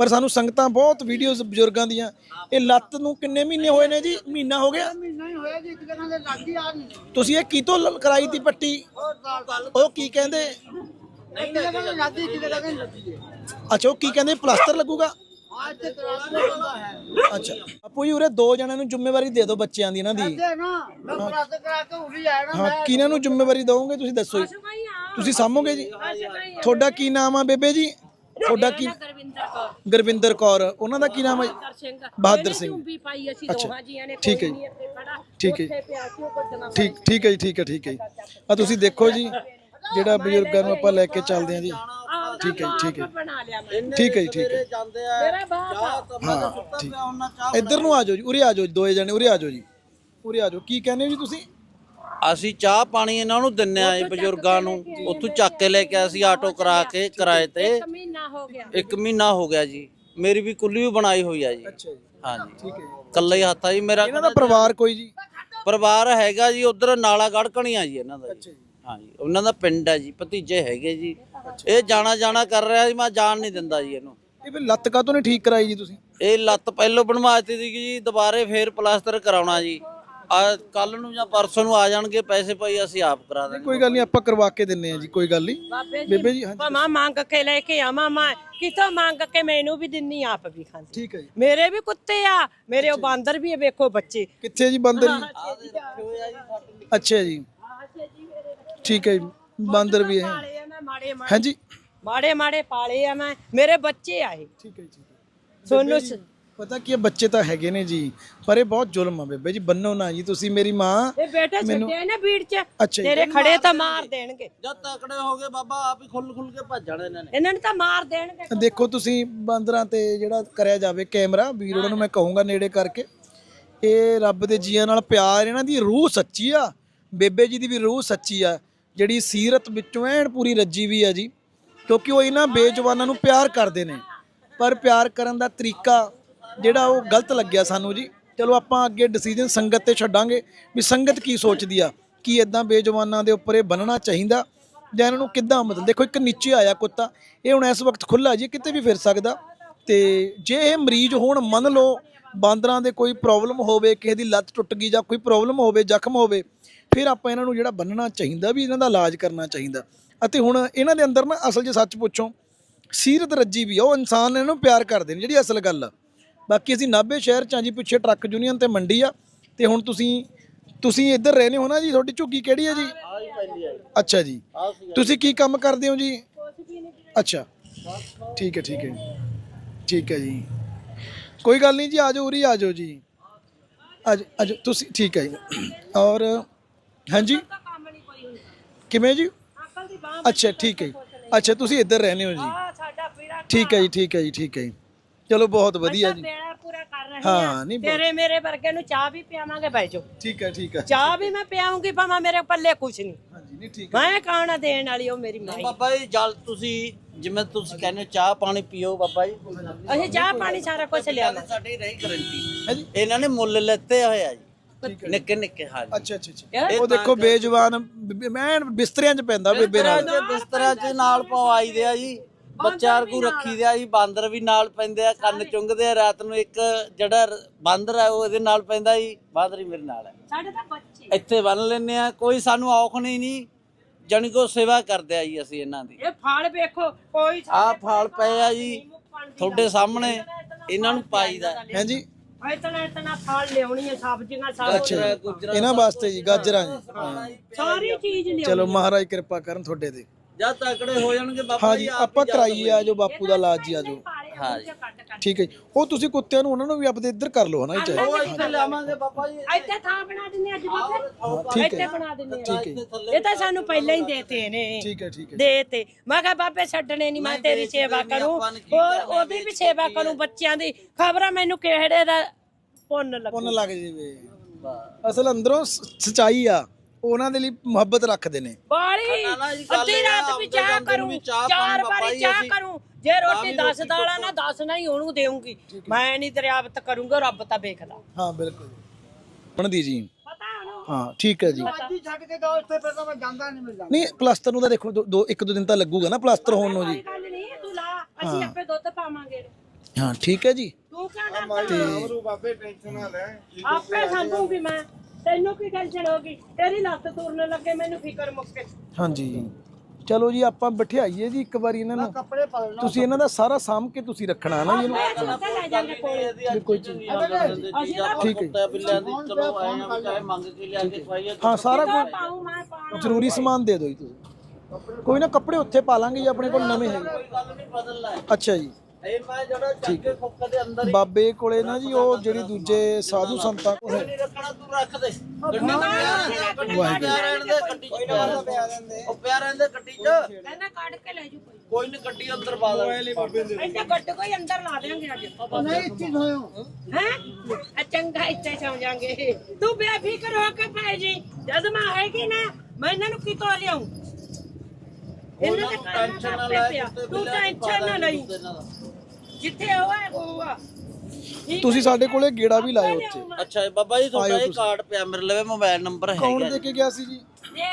ਪਰ ਸਾਨੂੰ ਸੰਗਤਾਂ ਬਹੁਤ ਵੀਡੀਓਜ਼ ਬਜ਼ੁਰਗਾਂ ਦੀਆਂ। ਇਹ ਲੱਤ ਨੂੰ ਕਿੰਨੇ ਮਹੀਨੇ ਹੋਏ ਨੇ ਜੀ? ਮਹੀਨਾ ਹੋ ਗਿਆ? ਮਹੀਨਾ ਹੀ ਹੋਇਆ ਜੀ ਇੱਕ ਦਿਨਾਂ ਦੇ ਲੱਗੀ ਆ ਨਹੀਂ। ਤੁਸੀਂ ਇਹ ਕੀਤੋਂ ਲ- ਕਰਾਈ ਤੀ ਪੱਟੀ? ਉਹ ਕੀ ਕਹਿੰਦੇ? ਲੱਗੀ ਲੱਗੀ ਅੱਛਾ ਉਹ ਕੀ ਕਹਿੰਦੇ? ਪਲਾਸਟਰ ਲੱਗੂਗਾ? ਹੁੰਦਾ ਹੈ। ਅੱਛਾ। ਆਪੂ ਜੀ ਉਰੇ ਦੋ ਜਣਿਆਂ ਨੂੰ ਜ਼ਿੰਮੇਵਾਰੀ ਦੇ ਦਿਓ ਬੱਚਿਆਂ ਦੀ ਇਹਨਾਂ ਦੀ। ਤੇ ਨਾ ਮੈਂ ਕਰਾਸੇ ਕਰਾ ਕੇ ਉਰੀ ਆਇਆ ਨਾ ਹਾਂ ਕਿਹਨਾਂ ਨੂੰ ਜ਼ਿੰਮੇਵਾਰੀ ਦਵੋਗੇ ਤੁਸੀਂ ਦੱਸੋ ਜੀ ਤੁਸੀਂ ਸਾਂਭੋਗੇ ਜੀ? ਤੁਹਾਡਾ ਕੀ ਨਾਮ ਆ ਬੇਬੇ ਜੀ? ਤੁਹਾਡਾ ਕੀ ਗੁਰਵਿੰਦਰ ਕੌਰ ਉਹਨਾਂ ਦਾ ਕੀ ਨਾਮ ਹੈ? ਬਹਾਦਰ ਸਿੰਘ। ਬਹਾਦਰ ਸਿੰਘ। ਪਾਈ ਅਸੀਂ ਦੋਹਾਂ ਜੀਆਂ ਨੇ ਠੀਕ ਹੈ ਕੋਈ ਜੀ। ਨਹੀਂ ਇੱਥੇ ਖੜਾ ਠੀਕ ਹੈ ਜੀ। ਉੱਥੇ ਪਿਆ ਸੀ ਉਹ ਕੱਢਣਾ ਠੀਕ ਠੀਕ ਹੈ ਜੀ ਠੀਕ ਹੈ ਠੀਕ ਹੈ ਜੀ। ਆ ਤੁਸੀਂ ਦੇਖੋ ਜੀ ਜਿਹੜਾ ਬਜ਼ੁਰਗਾਂ ਨੂੰ ਆਪਾਂ ਲੈ ਕੇ ਚੱਲਦੇ ਹਾਂ ਜੀ। ਠੀਕ ਹੈ ਜੀ, ਠੀਕ ਹੈ। ਬਣਾ ਲਿਆ ਮੈਂ। ਠੀਕ ਹੈ ਜੀ ਠੀਕ ਹੈ ਜਾਂਦੇ ਆ ਮੇਰਾ ਬਾਪ ਆ। ਤਾਂ ਮੈਂ ਤਾਂ ਸੁੱਤਾ ਪਿਆ ਹੁੰਨਾ ਚਾਹ ਇੱਧਰ ਨੂੰ ਆ ਜਾਓ ਜੀ ਉਰੇ ਆ ਜਾਓ ਜੀ, ਦੋਏ ਜਣੇ ਉਰੇ ਆ ਜਾਓ ਜੀ। ਉਰੇ ਆ ਜਾਓ। ਕੀ ਕਹਿੰਦੇ ਹੋ ਜੀ ਤੁਸੀਂ? ਅਸੀਂ ਚਾਹ ਪਾਣੀ ਇਹਨਾਂ ਨੂੰ ਦਿੰਨੇ ਆ ਜੀ ਬਜ਼ੁਰਗਾਂ ਨੂੰ। ਉੱਥੋਂ ਚੱਕ ਕੇ ਲੈ ਕੇ ਅਸੀਂ ਆਟੋ ਕਰਾ ਕੇ ਕਿਰਾਏ ਤੇ। ਇੱਕ ਮਹੀਨਾ ਹੋ ਗਿਆ। ਇੱਕ ਮਹੀਨਾ ਹੋ ਗਿਆ ਜੀ। ਮੇਰੀ ਵੀ ਕੁੱਲੀ ਵੀ ਬਣਾਈ ਹੋਈ ਆ ਜੀ। ਅੱਛਾ ਜੀ। ਹਾਂਜੀ। ਠੀਕ ਹੈ ਜੀ। ਕੱਲਾ ਹੀ ਹੱਥ ਆ ਜੀ ਮੇਰਾ ਇਹਨਾਂ ਦਾ ਪਰਿਵਾਰ ਕੋਈ ਜੀ? ਪਰਿਵਾਰ ਹੈਗਾ ਜੀ ਉਧਰ ਨਾਲਾ ਗੜਕਣੀਆਂ ਜੀ ਇਹਨਾਂ ਦਾ ਅੱਛਾ ਜੀ। ਜੀ ਹਾਂਜੀ ਉਹਨਾਂ ਦਾ ਪਿੰਡ ਹੈ ਜੀ ਭਤੀਜੇ ਹੈਗੇ ਜੀ। ਇਹ ਜਾਣਾ ਜਾਣਾ ਕਰ ਰਿਹਾ ਜੀ ਮੈਂ ਜਾਣ ਨਹੀਂ ਦਿੰਦਾ ਜੀ ਇਹਨੂੰ। ਇਹ ਵੀ ਲੱਤ ਕਾਤੋਂ ਨਹੀਂ ਠੀਕ ਕਰਾਈ ਜੀ ਤੁਸੀਂ? ਇਹ ਲੱਤ ਪਹਿਲੋਂ ਬਣਵਾਤੀ ਸੀ ਜੀ ਦੁਬਾਰੇ ਫੇਰ ਪਲਾਸਟਰ ਕਰਾਉਣਾ ਜੀ। ਆ ਕੱਲ ਨੂੰ ਜਾਂ ਪਰਸੋਂ ਨੂੰ ਆ ਜਾਣਗੇ ਪੈਸੇ ਭਾਈ ਅਸੀਂ ਆਪ ਕਰਾ ਦਾਂਗੇ ਕੋਈ ਗੱਲ ਨਹੀਂ ਆਪਾਂ ਕਰਵਾ ਕੇ ਦਿੰਨੇ ਆ ਜੀ ਕੋਈ ਗੱਲ ਨਹੀਂ। ਬਾਬੇ ਜੀ ਬੇਬੇ ਜੀ ਹਾਂਜੀ। ਭਾਵੇਂ ਮੰਗ ਕੇ ਲੈ ਕੇ ਆਵਾਂ ਮੈਂ ਕਿਤੋਂ ਮੰਗ ਕੇ ਮੈਨੂੰ ਵੀ ਦਿੰਨੀ ਆਪ ਵੀ ਖਾਂਦੀ। ਠੀਕ ਹੈ ਜੀ। ਮੇਰੇ ਵੀ ਕੁੱਤੇ ਆ ਮੇਰੇ ਉਹ ਬਾਂਦਰ ਵੀ ਆ ਵੇਖੋ ਬੱਚੇ। ਕਿੱਥੇ ਜੀ ਬੰਦਰ ਜੀ? ਅੱਛਾ ਜੀ। ਠੀਕ ਹੈ ਜੀ ਬਾਂਦਰ ਵੀ ਹੈ। ਪਾਲੇ ਆ ਮੈਂ ਮਾੜੇ ਮਾੜੇ ਹਾਂਜੀ। ਮਾੜੇ ਮਾੜੇ ਪਾਲੇ ਆ ਮੈਂ ਮੇਰੇ ਬੱਚੇ ਆਏ ਠੀਕ ਹੈ ਠੀਕ ਹੈ। ਸੋਨੂੰ ਸ- ਪਤਾ ਕੀ ਹੈ ਬੱਚੇ ਤਾਂ ਹੈਗੇ ਨੇ ਜੀ ਪਰ ਇਹ ਬਹੁਤ ਜ਼ੁਲਮ ਆ ਬੇਬੇ ਜੀ ਬੰਨੋ ਨਾ ਜੀ ਤੁਸੀਂ ਮੇਰੀ ਮਾਂ ਇਹ ਬੇਟੇ ਛੱਡੇ ਨੇ ਭੀੜ ਚ ਅੱਛਾ ਜੀ। ਤੇਰੇ ਖੜੇ ਤਾਂ ਮਾਰ ਦੇਣਗੇ। ਜਦ ਤਕੜੇ ਹੋ ਗਏ ਬਾਬਾ ਆਪ ਹੀ ਖੁੱਲ ਖੁੱਲ ਕੇ ਭੱਜਣ ਇਹਨਾਂ ਨੇ। ਇਹਨਾਂ ਨੂੰ ਤਾਂ ਮਾਰ ਦੇਣਗੇ ਦੇਖੋ ਤੁਸੀਂ ਬਾਂਦਰਾਂ ਤੇ ਜਿਹੜਾ ਕਰਿਆ ਜਾਵੇ ਕੈਮਰਾ ਵੀਰ ਉਹਨਾਂ ਨੂੰ ਮੈਂ ਕਹੂੰਗਾ ਨੇੜੇ ਕਰਕੇ। ਇਹ ਰੱਬ ਦੇ ਜੀਆਂ ਨਾਲ ਪਿਆਰ ਇਹਨਾਂ ਦੀ ਰੂਹ ਸੱਚੀ ਆ। ਬੇਬੇ ਜੀ ਦੀ ਵੀ ਰੂਹ ਸੱਚੀ ਆ। ਜਿਹੜੀ ਸੀਰਤ ਵਿੱਚੋਂ ਐਨ ਪੂਰੀ ਰੱਜੀ ਵੀ ਆ ਜੀ। ਕਿਉਂਕਿ ਉਹ ਇਹਨਾਂ ਬੇਜਵਾਨਾਂ ਨੂੰ ਪਿਆਰ ਕਰਦੇ ਨੇ। ਪਰ ਪਿਆਰ ਕਰਨ ਦਾ ਤਰੀਕਾ ਜਿਹੜਾ ਉਹ ਗਲਤ ਲੱਗਿਆ ਸਾਨੂੰ ਜੀ। ਚਲੋ ਆਪਾਂ ਅੱਗੇ ਡਿਸੀਜਨ ਸੰਗਤ ਤੇ ਛੱਡਾਂਗੇ ਵੀ ਸੰਗਤ ਕੀ ਸੋਚਦੀ ਆ, ਕੀ ਇਦਾਂ ਬੇਜਵਾਨਾਂ ਦੇ ਉੱਪਰ ਇਹ ਬੰਨਣਾ ਚਾਹੀਦਾ ਜਾਂ ਇਹਨਾਂ ਨੂੰ ਕਿੱਦਾਂ ਮਤਲਬ, ਦੇਖੋ ਇੱਕ ਨੀਚੇ ਆਇਆ ਕੁੱਤਾ, ਇਹ ਹੁਣ ਇਸ ਵਕਤ ਖੁੱਲਾ ਜੀ, ਕਿਤੇ ਵੀ ਫਿਰ ਸਕਦਾ। ਤੇ ਜੇ ਇਹ ਮਰੀਜ਼ ਹੋਣ, ਮੰਨ ਲਓ ਬਾਂਦਰਾਂ ਦੇ ਕੋਈ ਪ੍ਰੋਬਲਮ ਹੋਵੇ, ਕਿਸੇ ਦੀ ਲੱਤ ਟੁੱਟ ਗਈ ਜਾਂ ਕੋਈ ਪ੍ਰੋਬਲਮ ਹੋਵੇ, ਜ਼ਖਮ ਹੋਵੇ, ਫਿਰ ਆਪਾਂ ਇਹਨਾਂ ਨੂੰ ਜਿਹੜਾ ਬੰਨਣਾ ਚਾਹੀਦਾ ਵੀ ਇਹਨਾਂ ਦਾ ਇਲਾਜ ਕਰਨਾ ਚਾਹੀਦਾ। ਅਤੇ ਹੁਣ ਇਹਨਾਂ ਦੇ ਅੰਦਰ ਨਾ ਅਸਲ ਜੇ ਸੱਚ ਪੁੱਛੋ, ਸੀਰਤ ਰੱਜੀ ਵੀ ਆ, ਉਹ ਇਨਸਾਨ ਇਹਨਾਂ ਨੂੰ ਪਿਆਰ ਕਰਦੇ ਨੇ, ਜਿਹੜੀ ਅਸਲ ਗੱਲ ਆ। ਬਾਕੀ ਅਸੀਂ ਨਾਭੇ ਸ਼ਹਿਰ ਚ ਆ ਜੀ ਪਿੱਛੇ ਟਰੱਕ ਯੂਨੀਅਨ ਤੇ ਮੰਡੀ ਆ ਤੇ ਹੁਣ ਤੁਸੀਂ ਤੁਸੀਂ ਇੱਧਰ ਰਹਿੰਦੇ ਹੋ ਨਾ ਜੀ ਤੁਹਾਡੀ ਝੁੱਗੀ ਕਿਹੜੀ ਹੈ ਜੀ? ਅੱਛਾ ਜੀ। ਤੁਸੀਂ ਕੀ ਕੰਮ ਕਰਦੇ ਹੋ ਜੀ? ਅੱਛਾ। ਠੀਕ ਹੈ ਠੀਕ ਹੈ ਠੀਕ ਹੈ ਜੀ। ਕੋਈ ਗੱਲ ਨਹੀਂ ਜੀ ਆਜੋ ਉਰੀ ਆਜੋ ਜੀ। ਆਜੋ ਆਜੋ ਤੁਸੀਂ ਠੀਕ ਹੈ ਜੀ। ਔਰ ਹਾਂਜੀ? ਕਿਵੇਂ ਜੀ? ਅੱਛਾ ਠੀਕ ਹੈ ਅੱਛਾ ਤੁਸੀਂ ਇੱਧਰ ਰਹਿੰਦੇ ਹੋ ਜੀ। ਠੀਕ ਹੈ ਜੀ ਠੀਕ ਹੈ ਜੀ ਠੀਕ ਹੈ ਜੀ। ਚਲੋ ਬਹੁਤ ਵਧੀਆ ਜੀ। ਬੇੜਾ ਪੂਰਾ ਕਰ ਰਹੇ ਹਾਂ, ਹਾਂ। ਨਹੀਂ ਬਹੁਤ- ਤੇਰੇ ਮੇਰੇ ਵਰਗੇ ਨੂੰ ਚਾਹ ਵੀ ਪਿਆਵਾਂਗੇ ਬਹਿ ਜਾਓ। ਠੀਕ ਹੈ ਠੀਕ ਹੈ। ਚਾਹ ਵੀ ਮੈਂ ਪਿਆਉਂਗੀ ਭਾਵੇਂ ਮੇਰੇ ਪੱਲੇ ਕੁਛ ਨਹੀਂ। ਹਾਂਜੀ ਨਹੀਂ ਠੀਕ ਹੈ। ਮੈਂ ਕਾਣਾ ਦੇਣ ਵਾਲੀ ਉਹ ਮੇਰੀ ਮਾਈ। ਬਾਬਾ ਜੀ ਜਲ ਤੁਸੀਂ ਜਿਵੇਂ ਤੁਸੀਂ ਕਹਿੰਦੇ ਹੋ ਚਾਹ ਪਾਣੀ ਪੀਓ ਬਾਬਾ ਜੀ। ਅਸੀਂ ਚਾਹ ਪਾਣੀ ਸਾਰਾ ਕੁਝ ਲਿਆਵਾਂ ਸਾਡੀ ਰਹੀ ਗਰੰਟੀ ਹੈ ਜੀ ਇਹਨਾਂ ਨੇ ਮੁੱਲ ਲੈਤੇ ਹੋਏ ਆ ਜੀ। ਨਿੱਕੇ ਨਿੱਕੇ ਹਾਂਜੀ ਅੱਛਾ ਅੱਛਾ ਅੱਛਾ। ਯਾਰ, ਉਹ ਦੇਖੋ ਬੇਜਵਾਨ ਬ- ਮੈਂ ਬਿਸਤਰਿਆਂ 'ਚ ਪੈਂਦਾ ਬੇਬੇ ਨਾਲ। ਬਿਸਤਰਾ 'ਚ ਨਾਲ ਪਵਾਈ ਦੇ ਆ ਜੀ। ਬੱਚਾ ਵਰਗੂ ਰੱਖੀ ਦੇ ਆ ਜੀ ਬਾਂਦਰ ਵੀ ਨਾਲ ਪੈਂਦੇ ਆ ਕੰਨ ਚੁੰਗਦੇ ਆ ਰਾਤ ਨੂੰ ਇੱਕ ਜਿਹੜਾ ਬਾਂਦਰ ਆ ਉਹ ਇਹਦੇ ਨਾਲ ਪੈਂਦਾ ਜੀ ਬਾਂਦਰ ਹੀ ਮੇਰੇ ਨਾਲ ਹੈ। ਸਾਡੇ ਤਾਂ ਬੱਚੇ। ਇੱਥੇ ਬੰਨ ਲੈਨੇ ਆ ਕੋਈ ਸਾਨੂੰ ਔਖ ਨਹੀਂ ਨਹੀਂ ਜਾਣੀ ਕੋ ਸੇਵਾ ਕਰਦੇ ਆ ਜੀ ਅਸੀਂ ਇਹਨਾਂ ਦੀ। ਇਹ ਫਲ ਵੇਖੋ ਕੋਈ ਆਹ ਫਲ ਪਏ ਆ ਜੀ ਤੁਹਾਡੇ ਸਾਹਮਣੇ ਇਹਨਾਂ ਨੂੰ ਪਾਈਦਾ ਹੈ ਜੀ। ਇਤਨਾ ਇਤਨਾ ਫਲ ਲਿਆਉਣੀ ਹੈ ਸਬਜ਼ੀਆਂ ਸਭ ਅੱਛਾ ਇਹਨਾਂ ਵਾਸਤੇ ਜੀ ਗਾਜਰਾਂ ਜੀ। ਸਾਰੀ ਚੀਜ਼ ਲਿਆਉਣੀ ਚਲੋ ਮਹਾਰਾਜ ਕਿਰਪਾ ਕਰਨ ਤੁਹਾਡੇ ਤੇ। ਜਦ ਤਕੜੇ ਹੋ ਜਾਣਗੇ ਬਾਬਾ ਜੀ ਜੀ ਆਪ ਆਪਾਂ ਕਰਾਈਏ ਆ ਜੋ ਬਾਪੂ ਦਾ ਇਲਾਜ ਜੀ ਆ ਜੋ। ਹਾਂ ਕੱਟ ਠੀਕ ਹੈ ਜੀ। ਉਹ ਤੁਸੀਂ ਕੁੱਤਿਆਂ ਨੂੰ ਉਹਨਾਂ ਨੂੰ ਵੀ ਆਪਦੇ ਇੱਧਰ ਕਰ ਲਓ ਹਨਾ ਇਹ ਉਹ ਇੱਥੇ ਲਿਆਵਾਂਗੇ ਬਾਬਾ ਜੀ। ਇੱਥੇ ਥਾਂ ਬਣਾ ਦਿੰਨੇ ਅੱਜ ਬਾਬੇ ਠੀਕ ਇੱਥੇ ਹੈ ਬਣਾ ਦਿੰਨੇ ਆ। ਠੀਕ ਹੈ ਇਹ ਤਾਂ ਸਾਨੂੰ ਪਹਿਲਾਂ ਹੀ ਦੇਤੇ ਨੇ। ਠੀਕ ਹੈ ਠੀਕ ਹੈ। ਦੇ ਤੇ। ਮੈਂ ਕਿਹਾ ਬਾਬੇ ਛੱਡਣੇ ਨਹੀਂ ਮੈਂ ਤੇਰੀ ਸੇਵਾ ਕਰੂੰ। ਹੋਰ ਉਹਦੀ ਵੀ ਸੇਵਾ ਕਰੂੰ ਬੱਚਿਆਂ ਦੀ। ਖਬਰਾਂ ਮੈਨੂੰ ਕਿਹੜੇ ਦਾ ਪੁੰਨ ਲੱਗੂ? ਪੁੰਨ ਲੱਗ ਜਾਵੇ। ਅਸਲ ਅੰਦਰੋਂ ਸ- ਸੱਚਾਈ ਆ। ਉਹਨਾਂ ਦੇ ਲਈ ਮੁਹੱਬਤ ਰੱਖਦੇ ਨੇ। ਬਾਲੀ ਅੱਧੀ ਰਾਤ ਵੀ ਚਾਹ ਕਰੂੰ ਚਾਰ ਵਾਰੀ ਚਾਹ ਕਰੂੰ। ਜੇ ਰੋਟੀ 10 ਦਾਲਾਂ ਨਾ 10 ਨਾ ਹੀ ਉਹਨੂੰ ਦੇਵਾਂਗੀ ਮੈਂ ਨਹੀਂ ਦਰਿਆਵਤ ਕਰੂੰਗਾ ਰੱਬ ਤਾਂ ਵੇਖਦਾ। ਹਾਂ ਬਿਲਕੁਲ। ਬਣਦੀ ਜੀ। ਹਾਂ ਠੀਕ ਹੈ ਜੀ। ਛੱਡ ਕੇ ਜਾਓ ਇੱਥੇ ਫਿਰ ਤਾਂ ਮੈਂ ਜਾਂਦਾ ਨਹੀਂ ਮਿਲਦਾ ਨਹੀਂ ਪਲਾਸਟਰ ਨੂੰ ਤਾਂ ਦੇਖੋ ਦੋ- ਦੋ ਇੱਕ ਦੋ ਦਿਨ ਤਾਂ ਲੱਗੂਗਾ ਨਾ ਪਲਾਸਟਰ ਹੋਣ ਨੂੰ ਜੀ। ਕੋਈ ਗੱਲ ਨਹੀਂ ਤੂੰ ਲਾ ਅਸੀਂ ਆਪੇ ਦੁੱਧ ਪਾਵਾਂਗੇ। ਹਾਂ ਠੀਕ ਹੈ ਜੀ। ਤੂੰ ਕਿਉਂ ਡਰਦਾ? ਬਾਬੇ ਟੈਨਸ਼ਨ ਨਾ ਲੈ। ਆਪੇ ਸੰਭੂਗੀ ਮੈਂ। ਤੈਨੂੰ ਕੀ ਟੈਨਸ਼ਨ ਹੋਗੀ ਤੇਰੀ ਲੱਤ ਤੁਰਨ ਲੱਗੇ ਮੈਨੂੰ ਫਿਕਰ ਮੁੱਕੇ। ਹਾਂਜੀ। ਚਲੋ ਜੀ ਆਪਾਂ ਬਿਠਾਈਏ ਜੀ ਇੱਕ ਵਾਰੀ ਇਹਨਾਂ ਨੂੰ। ਕੱਪੜੇ ਤੁਸੀਂ ਇਹਨਾਂ ਦਾ ਸਾਰਾ ਸਾਂਭ ਕੇ ਤੁਸੀਂ ਰੱਖਣਾ ਨਾ ਜੀ। ਇਹਨੂੰ ਮੈਂ ਚੁੱਕ ਲੈ ਜਾਂਗੇ ਕੋਲੇ। ਕੋਈ ਚੀਜ਼ ਠੀਕ ਹੈ ਬਿੱਲਿਆਂ ਦੀ ਚਲੋ ਆਏ ਆ ਵੀ ਚਾਹੇ ਮੰਗ ਕੇ ਲਿਆ ਕੇ ਖਵਾਈਏ ਹਾਂ ਸਾਰਾ ਕੁਝ ਪਾਉ ਮੈਂ ਪਾਉਣਾ ਜ਼ਰੂਰੀ ਸਮਾਨ ਦੇ ਦਿਓ ਜੀ ਤੁਸੀਂ। ਕੋਈ ਨਾ ਕੱਪੜੇ ਉੱਥੇ ਪਾ ਲਾਂਗੇ ਜੀ ਆਪਣੇ ਕੋਲ ਨਵੇਂ ਹੈਗੇ। ਕੋਈ ਗੱਲ ਨਹੀਂ ਬਦਲਣਾ ਹੈ। ਅੱਛਾ ਜੀ। ਇਹ ਮੈਂ ਜਿਹੜਾ ਚੱਕ ਕੇ ਫੁੱਕ ਦੇ ਅੰਦਰ ਹੀ ਬਾਬੇ ਕੋਲੇ ਨਾ ਜੀ ਉਹ ਜਿਹੜੀ ਦੂਜੇ ਸਾਧੂ ਸੰਤਾਂ ਕੋਲ ਹੈ। ਨਹੀਂ ਰੱਖਣਾ ਤੂੰ ਰੱਖ ਦੇ। ਗੱਡੀ ਚ ਪਿਆ ਰਹਿਣ ਦੇ ਗੱਡੀ ਚ ਪਿਆ ਰਹਿਣ ਦੇ। ਉਹ ਪਿਆ ਰਹਿਣ ਦੇ ਗੱਡੀ ਚ। ਕਹਿੰਦਾ ਕੱਢ ਕੇ ਲੈ ਜੂ ਕੋਈ। ਕੋਈ ਨਹੀਂ ਗੱਡੀ ਅੰਦਰ ਪਾ ਦੇ। ਇੱਥੇ ਗੱਡ ਕੋਈ ਅੰਦਰ ਲਾ ਦੇਾਂਗੇ ਅੱਜ। ਨਹੀਂ ਇੱਥੇ ਹੋਇਓ ਹੈ? ਚੰਗਾ ਇੱਥੇ ਸੌ ਜਾਾਂਗੇ। ਤੂੰ ਬੇਫਿਕਰ ਹੋ ਕੇ ਪੈ ਜੀ। ਜਦ ਮੈਂ ਆਏਗੀ ਨਾ ਮੈਂ ਇਹਨਾਂ ਨੂੰ ਕਿਤੋਂ ਲਿਆਉਂ ਇਹਨਾਂ ਦੇ ਟੈਨਸ਼ਨ ਨਾ ਲੈ ਤੂੰ ਟੈਨਸ਼ਨ ਨਾ ਲਈ। ਜਿੱਥੇ ਹੋਊਗਾ ਠੀਕ ਤੁਸੀਂ ਸਾਡੇ ਕੋਲੇ ਗੇੜਾ ਵੀ ਲਾਇਓ ਉੱਥੇ ਅੱਛਾ ਜੀ, ਬਾਬਾ ਜੀ ਤੁਹਾਡਾ ਇਹ ਕਾਰਡ ਪਿਆ ਮੇਰੇ ਲਵੇ ਮੋਬਾਈਲ ਨੰਬਰ ਕੌਣ ਹੈਗਾ ਦੇ ਕੇ ਗਿਆ ਸੀ ਜੀ?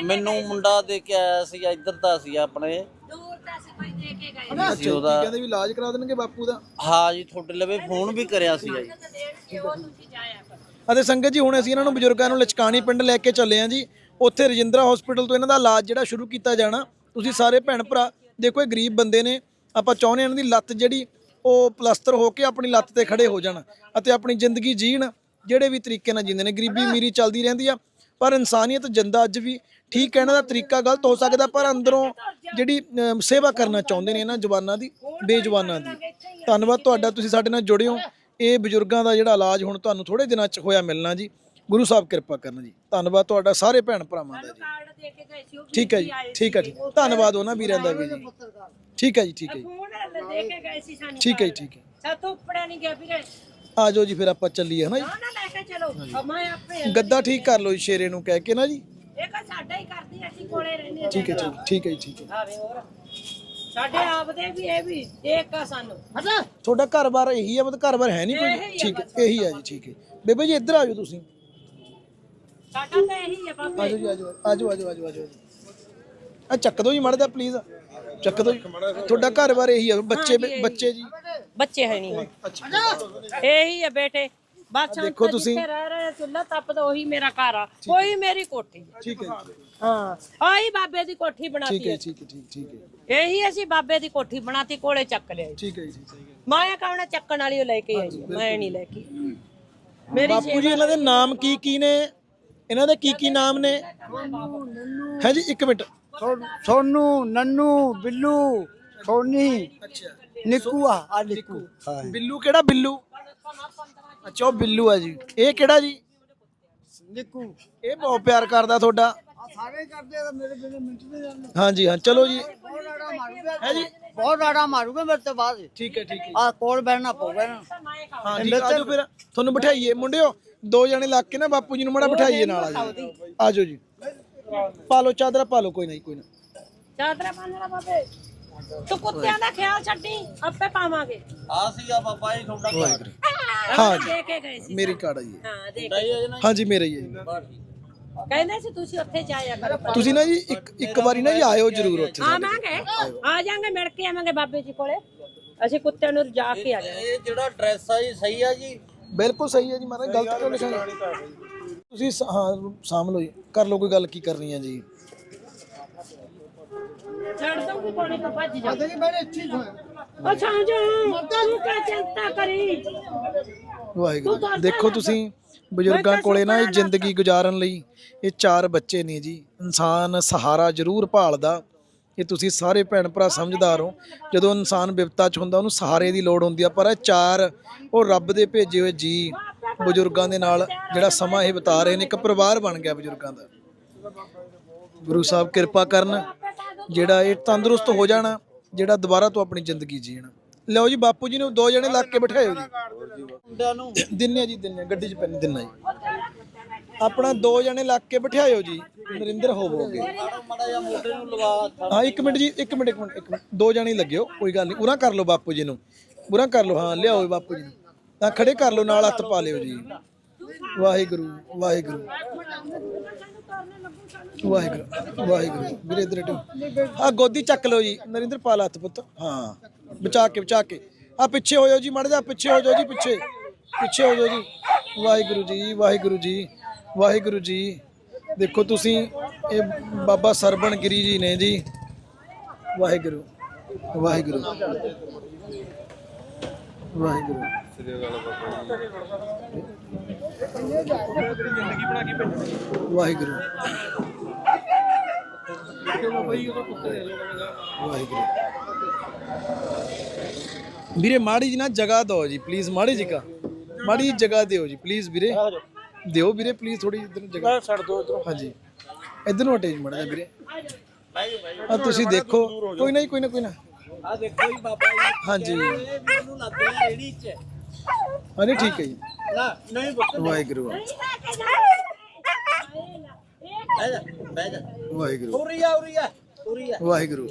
ਮੈਨੂੰ ਮੁੰਡਾ ਦੇ ਕੇ ਆਇਆ ਸੀ ਇੱਧਰ ਦਾ ਸੀ ਆਪਣੇ। ਦੂਰ ਤਾਂ ਸੀ ਕੋਈ ਦੇ ਕੇ ਗਏ। ਸੀ ਉਹਦਾ ਕਹਿੰਦੇ ਵੀ ਇਲਾਜ ਕਰਾ ਦੇਣਗੇ ਬਾਪੂ ਦਾ। ਹਾਂ ਜੀ ਤੁਹਾਡੇ ਲਵੇ ਫੋਨ ਵੀ ਕਰਿਆ ਸੀ ਜੀ। ਤਾਂ ਦੇਣ ਕੇ ਉਹ ਤੁਸੀਂ ਜਾਇਆ ਕਰੋ। ਅਤੇ ਸੰਗਤ ਜੀ ਹੁਣ ਅਸੀਂ ਇਹਨਾਂ ਨੂੰ ਬਜ਼ੁਰਗਾਂ ਨੂੰ ਲਚਕਾਣੀ ਪਿੰਡ ਲੈ ਕੇ ਚੱਲੇ ਹਾਂ ਜੀ। ਉੱਥੇ ਰਜਿੰਦਰਾ ਹਸਪੀਟਲ ਤੋਂ ਇਹਨਾਂ ਦਾ ਇਲਾਜ ਜਿਹੜਾ ਸ਼ੁਰੂ ਕੀਤਾ ਜਾਣਾ। ਤੁਸੀਂ ਸਾਰੇ ਭੈਣ ਭਰਾ ਦੇਖੋ ਇਹ ਗਰੀਬ ਬੰਦੇ ਨੇ। ਆਪਾਂ ਚਾਹੁੰਦੇ ਹਾਂ ਇਹਨਾਂ ਦੀ ਲੱਤ ਜਿਹੜੀ ਉਹ ਪਲਸਤਰ ਹੋ ਕੇ ਆਪਣੀ ਲੱਤ ਤੇ ਖੜੇ ਹੋ ਜਾਣ ਅਤੇ ਆਪਣੀ ਜ਼ਿੰਦਗੀ ਜੀਣ ਜਿਹੜੇ ਵੀ ਤਰੀਕੇ ਨਾਲ ਜਿੰਦੇ ਨੇ। ਗਰੀਬੀ ਅਮੀਰੀ ਚੱਲਦੀ ਰਹਿੰਦੀ ਆ ਪਰ ਇਨਸਾਨੀਅਤ ਜਿੰਦਾ ਅੱਜ ਵੀ ਠੀਕ ਕਹਿਣ ਦਾ ਤਰੀਕਾ ਗਲਤ ਹੋ ਸਕਦਾ ਪਰ ਅੰਦਰੋਂ ਜਿਹੜੀ ਸੇਵਾ ਕਰਨਾ ਚਾਹੁੰਦੇ ਨੇ ਇਹਨਾਂ ਜਵਾਨਾਂ ਦੀ ਬੇਜਵਾਨਾਂ ਦੀ। ਧੰਨਵਾਦ ਤੁਹਾਡਾ ਤੁਸੀਂ ਸਾਡੇ ਨਾਲ ਜੁੜੇ ਹੋ ਇਹ ਬਜ਼ੁਰਗਾਂ ਦਾ ਜਿਹੜਾ ਇਲਾਜ ਹੁਣ ਤੁਹਾਨੂੰ ਥੋੜੇ ਦਿਨਾਂ ਚ ਹੋਇਆ ਮਿਲਣਾ ਜੀ। ਗੁਰੂ ਸਾਹਿਬ ਕਿਰਪਾ ਕਰਨ ਜੀ। ਧੰਨਵਾਦ ਤੁਹਾਡਾ ਸਾਰੇ ਭੈਣ ਭਰਾਵਾਂ ਦਾ ਜੀ। ਠੀਕ ਹੈ ਜੀ ਠੀਕ ਹੈ ਜੀ। ਧੰਨਵਾਦ ਉਹਨਾਂ ਵੀਰਾਂ ਦਾ ਵੀ ਜੀ। ਠੀਕ ਹੈ ਜੀ ਠੀਕ ਹੈ ਜੀ। ਫੋਨ ਦੇ ਕੇ ਗਏ ਸੀ ਸਾਨੂੰ ਠੀਕ ਹੈ ਜੀ ਠੀਕ ਹੈ। ਸਾਤੋਂ ਉੱਪੜਿਆ ਨਹੀਂ ਗਿਆ ਵੀਰੇ। ਆ ਜਾਓ ਜੀ ਫਿਰ ਆਪਾਂ ਚੱਲੀਏ ਹਨਾ ਨਾ ਨਾ ਲੈ ਕੇ ਚਲੋ। ਮੈਂ ਆਪੇ ਜੀ ਗੱਦਾ ਠੀਕ ਕਰ ਲਓ ਜੀ ਸ਼ੇਰੇ ਨੂੰ ਕਹਿ ਕੇ ਨਾ ਜੀ। ਇਹ ਕਾ ਸਾਡਾ ਹੀ ਕਰਦੀ ਅਸੀਂ ਕੋਲੇ ਰਹਿੰਦੇ ਹਾਂ। ਠੀਕ ਹੈ ਠੀਕ ਠੀਕ ਹੈ ਜੀ ਠੀਕ ਹੈ। ਆਵੇ ਹੋਰ। ਸਾਡੇ ਆਪ ਦੇ ਵੀ ਇਹ ਵੀ ਇੱਕ ਆ ਸਾਨੂੰ। ਤੁਹਾਡਾ ਘਰ-ਬਾਰ ਇਹੀ ਹੈ ਮਤਲਬ ਘਰ-ਬਾਰ ਹੈ ਨਹੀਂ ਕੋਈ? ਠੀਕ ਹੈ ਇਹੀ ਹੈ ਜੀ ਠੀਕ ਹੈ। ਬੇਬੇ ਜੀ ਇੱਧਰ ਆ ਜਾਓ ਤੁਸੀਂ। ਸਾਡਾ ਤਾਂ ਇਹੀ ਹੈ ਆ ਬਾਬੇ। ਜਾਓ ਜੀ ਆ ਜਾਓ ਆ ਜਾਓ ਆ ਜਾਓ ਆ ਜਾਓ ਆ ਜਾਓ। ਆ ਚੱਕ ਦਿਓ ਜੀ ਮੜਦਾ ਪਲੀਜ਼ ਚੱਕ ਜੀ। ਤੁਹਾਡਾ ਘਰ-ਬਾਰ ਇਹੀ ਹੈ ਬੱਚੇ ਬੱਚੇ ਜੀ। ਬੱਚੇ ਹੈ ਨਹੀਂ। ਹੁਣ ਇਹੀ ਹੈ ਬੇਟੇ। ਹੁਣ ਦੇਖੋ ਤੁਸੀਂ। ਰਹਿ ਰਹੇ ਚੁੱਲ੍ਹਾ ਤੱਪਦਾ ਉਹੀ ਮੇਰਾ ਘਰ ਆ। ਕੋਈ ਮੇਰੀ ਕੋਠੀ ਆ। ਠੀਕ ਹੈ ਜੀ, ਹਾਂ ਆਹੀ ਬਾਬੇ ਦੀ ਕੋਠੀ ਠੀਕ ਬਣਾਤੀ ਹੈ ਹੈ ਠੀਕ ਹੈ ਠੀਕ ਠੀਕ ਹੈ। ਇਹੀ ਅਸੀਂ ਬਾਬੇ ਦੀ ਕੋਠੀ ਬਣਾਤੀ ਕੋਲੇ ਚੱਕ ਲਿਆ ਠੀਕ ਹੈ ਜੀ ਸਹੀ ਹੈ। ਮਾਇਆ ਕਹਣਾ ਚੱਕਣ ਵਾਲੀ ਉਹ ਲੈ ਕੇ ਆਈ ਮੈਂ ਨਹੀਂ ਲੈ ਕੇ ਆਈ। ਮੇਰੀ ਬਾਪੂ ਜੀ ਇਹਨਾਂ ਦੇ ਨਾਮ ਕੀ ਕੀ ਨੇ? ਇਹਨਾਂ ਦੇ ਕੀ ਕੀ ਨਾਮ ਨੇ? ਹੈ ਜੀ ਇੱਕ ਮਿੰਟ। ਸੋਨੂ ਨੰਨੂ ਬਿੱਲੂ ਸੋਨੀ ਅੱਛਾ। ਨਿੱਕੂ ਆ ਆ ਨਿੱਕੂ। ਹਾਂ। ਬਿੱਲੂ ਕਿਹੜਾ? ਬਿੱਲੂ। ਅੱਛਾ ਉਹ ਬਿੱਲੂ ਆ ਜੀ। ਇਹ ਕਿਹੜਾ ਜੀ? ਨਿੱਕੂ। ਇਹ ਬਹੁਤ ਪਿਆਰ ਕਰਦਾ ਤੁਹਾਡਾ। ਆ ਸਾਰੇ ਕਰਦੇ ਆ ਮੇਰੇ ਬਿਨੇ ਮਿੰਟ ਨਹੀਂ ਜਾਂਦੇ। ਹਾਂਜੀ ਹਾਂ ਚਲੋ ਜੀ। ਬਹੁਤ ਰਾੜਾ ਮਾਰੂਗਾ। ਹੈ ਜੀ। ਬਹੁਤ ਰਾੜਾ ਮਾਰੂਗਾ ਮੇਰੇ ਤੋਂ ਬਾਅਦ। ਠੀਕ ਹੈ ਠੀਕ ਹੈ। ਆ ਕੋਲ ਬੈਠਣਾ ਪਊਗਾ ਨਾ। ਹਾਂ ਜੀ ਆਜੋ ਫਿਰ। ਤੁਹਾਨੂੰ ਬਿਠਾਈਏ। ਮੁੰਡਿਓ ਦੋ ਜਣੇ ਲੱਗ ਕੇ ਨਾ ਬਾਪੂ ਜੀ ਨੂੰ ਮੜਾ ਬਿਠਾਈਏ ਨਾਲ ਆਜੋ ਆਜੋ ਜੀ। ਪਾ ਲਓ ਚਾਦਰਾ ਪਾ ਲਓ ਕੋਈ ਨਹੀਂ ਕੋਈ ਨਾ। ਚਾਦਰਾ ਬੰਨਣਾ ਬਾਬੇ। ਤੂੰ ਕੁੱਤਿਆਂ ਦਾ ਖਿਆਲ ਛੱਡੀ ਆਪੇ ਪਾਵਾਂਗੇ। ਆ ਸੀਗਾ ਬਾਬਾ ਜੀ ਤੁਹਾਡਾ। ਵਾਹਿਗੁਰੂ। ਹਾਂ ਦੇ ਕੇ ਗਏ ਸੀ ਮੇਰੀ ਆ ਜੀ। ਹਾਂ ਅਜੇ ਨਹੀਂ ਹਾਂਜੀ ਮੇਰਾ ਹੀ ਹੈ ਜੀ। ਕਹਿੰਦੇ ਸੀ ਤੁਸੀਂ ਉੱਥੇ ਜਾਇਆ ਕਰੋ ਤੁਸੀਂ ਨਾ ਜੀ ਇੱਕ ਇੱਕ ਵਾਰੀ ਨਾ ਜੀ ਆਇਓ ਜਰੂਰ ਉੱਥੇ। ਆਵਾਂਗੇ ਆ ਜਾਾਂਗੇ ਮਿਲ ਕੇ ਆਵਾਂਗੇ ਬਾਬੇ ਜੀ ਕੋਲੇ। ਅਸੀਂ ਕੁੱਤਿਆਂ ਨੂੰ ਜਾ ਕੇ ਆ ਜਾਣਾ ਇਹ ਜਿਹੜਾ ਡਰੈਸ ਆ ਜੀ ਸਹੀ ਆ ਜੀ? ਬਿਲਕੁਲ ਸਹੀ ਹੈ ਜੀ ਮਹਾਰਾਜ ਗਲਤ ਕਿਉਂ ਲਿਖਾਂਗੇ ਤੁਸੀਂ ਸ- ਹਾਂ ਸਾਂਭ ਲਓ ਜੀ। ਕਰ ਲਓ ਕੋਈ ਗੱਲ ਕੀ ਕਰਨੀ ਹੈ ਜੀ। ਛੱਡ ਦੋ ਕਿ ਤੋਂ ਭੱਜ ਤੂੰ ਚਿੰਤਾ ਕਰੀ। ਵਾਹਿਗੁਰੂ ਦੇਖੋ ਤੁਸੀਂ ਬਜ਼ੁਰਗਾਂ ਕੋਲੇ ਨਾ ਇਹ ਜ਼ਿੰਦਗੀ ਗੁਜ਼ਾਰਨ ਲਈ ਇਹ ਚਾਰ ਬੱਚੇ ਨੇ ਜੀ। ਇਨਸਾਨ ਸਹਾਰਾ ਜ਼ਰੂਰ ਭਾਲਦਾ। ਇਹ ਤੁਸੀਂ ਸਾਰੇ ਭੈਣ ਭਰਾ ਸਮਝਦਾਰ ਹੋ। ਜਦੋਂ ਇਨਸਾਨ ਵਿਪਤਾ 'ਚ ਹੁੰਦਾ ਉਹਨੂੰ ਸਹਾਰੇ ਦੀ ਲੋੜ ਹੁੰਦੀ ਆ। ਪਰ ਇਹ ਚਾਰ ਉਹ ਰੱਬ ਦੇ ਭੇਜੇ ਹੋਏ ਜੀ। ਬਜ਼ੁਰਗਾਂ ਦੇ ਨਾਲ ਜਿਹੜਾ ਸਮਾਂ ਇਹ ਬਿਤਾ ਰਹੇ ਨੇ ਇੱਕ ਪਰਿਵਾਰ ਬਣ ਗਿਆ ਬਜ਼ੁਰਗਾਂ ਦਾ। ਗੁਰੂ ਸਾਹਿਬ ਕਿਰਪਾ ਕਰਨ ਜਿਹੜਾ ਇਹ ਤੰਦਰੁਸਤ ਹੋ ਜਾਣਾ ਜਿਹੜਾ ਦੁਬਾਰਾ ਤੋਂ ਆਪਣੀ ਜ਼ਿੰਦਗੀ ਜੀਣ। ਲਓ ਜੀ ਬਾਪੂ ਜੀ ਨੂੰ ਦੋ ਜਣੇ ਲੱਗ ਕੇ ਬਿਠਾਇਓ ਜੀ। ਮੁੰਡਿਆਂ ਨੂੰ ਜੀ ਦਿੰਨੇ ਆ, ਗੱਡੀ 'ਚ ਪੈਨ ਦਿੰਨਾ ਜੀ। ਆਪਣਾ ਦੋ ਜਣੇ ਲੱਗ ਕੇ ਬਿਠਾਇਓ ਜੀ ਨਰਿੰਦਰ ਹੋਵੋਗੇ। ਹਾਂ ਇੱਕ ਮਿੰਟ ਜੀ ਇੱਕ ਮਿੰਟ ਇੱਕ ਮਿੰਟ ਇੱਕ ਮਿੰਟ। ਦੋ ਜਣੇ ਲੱਗਿਓ ਕੋਈ ਗੱਲ ਨਹੀਂ ਉਰਾਂ ਕਰ ਲਓ ਬਾਪੂ ਜੀ ਨੂੰ। ਉਰਾਂ ਕਰ ਲਓ ਹਾਂ ਲਿਆਓ ਬਾਪੂ ਜੀ ਨੂੰ। ਤਾਂ ਖੜੇ ਕਰ ਲਓ, ਨਾਲ ਹੱਥ ਪਾ ਲਿਓ ਜੀ। ਵਾਹਿਗੁਰੂ ਵਾਹਿਗੁਰੂ। ਵਾਹਿਗੁਰੂ ਵਾਹਿਗੁਰੂ। ਵੀਰੇ ਇਧਰ ਹਟੋ। ਆ ਗੋਦੀ ਚੱਕ ਲਓ ਜੀ। ਨਰਿੰਦਰ ਪਾ ਹੱਥ ਪੁੱਤ। ਹਾਂ। ਬਚਾ ਕੇ ਬਚਾ ਕੇ। ਆ ਪਿੱਛੇ ਹੋ ਜਾਓ ਜੀ, ਮੜ ਜਾ ਪਿੱਛੇ ਹੋ ਜਾਓ ਜੀ, ਪਿੱਛੇ। ਪਿੱਛੇ ਹੋ ਜਾਓ ਜੀ। ਵਾਹਿਗੁਰੂ ਜੀ ਵਾਹਿਗੁਰੂ ਜੀ ਵਾਹਿਗੁਰੂ ਜੀ। ਦੇਖੋ ਤੁਸੀਂ, ਇਹ ਬਾਬਾ ਸਰਬਣ ਗਿਰੀ ਜੀ ਨੇ ਜੀ। ਵਾਹਿਗੁਰੂ ਵਾਹਿਗੁਰੂ। ਵਾਹਿਗੁਰੂ। ਵਾਹਿਗੁਰੂ। ਵਾਹਿਗੁਰੂ। ਵੀਰੇ ਮਾੜੀ ਜੀ ਨਾ ਜਗ੍ਹਾ ਦਿਓ ਜੀ ਪਲੀਜ਼ ਮਾੜੀ ਜੀ ਕਾ। ਮਾੜੀ ਜਗ੍ਹਾ ਦਿਓ ਜੀ ਪਲੀਜ਼ ਵੀਰੇ। ਦਿਓ। ਵੀਰੇ ਪਲੀਜ਼ ਥੋੜੀ ਇਧਰ ਜਗ੍ਹਾ। ਛੱਡ ਦਿਓ ਇਧਰ। ਹਾਂਜੀ। ਇਧਰ ਨੂੰ ਹਟੇ ਜੀ ਮਾੜਾ ਵੀਰੇ ਆ ਤੁਸੀਂ ਦੇਖੋ। ਕੋਈ ਨਾ ਜੀ, ਕੋਈ ਨਾ ਕੋਈ ਨਾ। ਆ ਦੇਖੋ ਜੀ ਬਾਬਾ ਜੀ। ਹਾਂਜੀ। ਇਹ ਮੈਨੂੰ ਲੱਗ ਰਿਹਾ ਰੇੜੀ 'ਚ। ਹਾਂਜੀ ਠੀਕ ਹੈ ਜੀ। ਨਾ ਨਹੀਂ ਪੁੱਤ। ਵਾਹਿਗੁਰੂ ਬਹਿ ਜਾ ਬਹਿ ਜਾ। ਵਾਹਿਗੁਰੂ। ਉਰੀ ਆ ਉਰੀ ਆ ਉਰੀ ਆ। ਵਾਹਿਗੁਰੂ।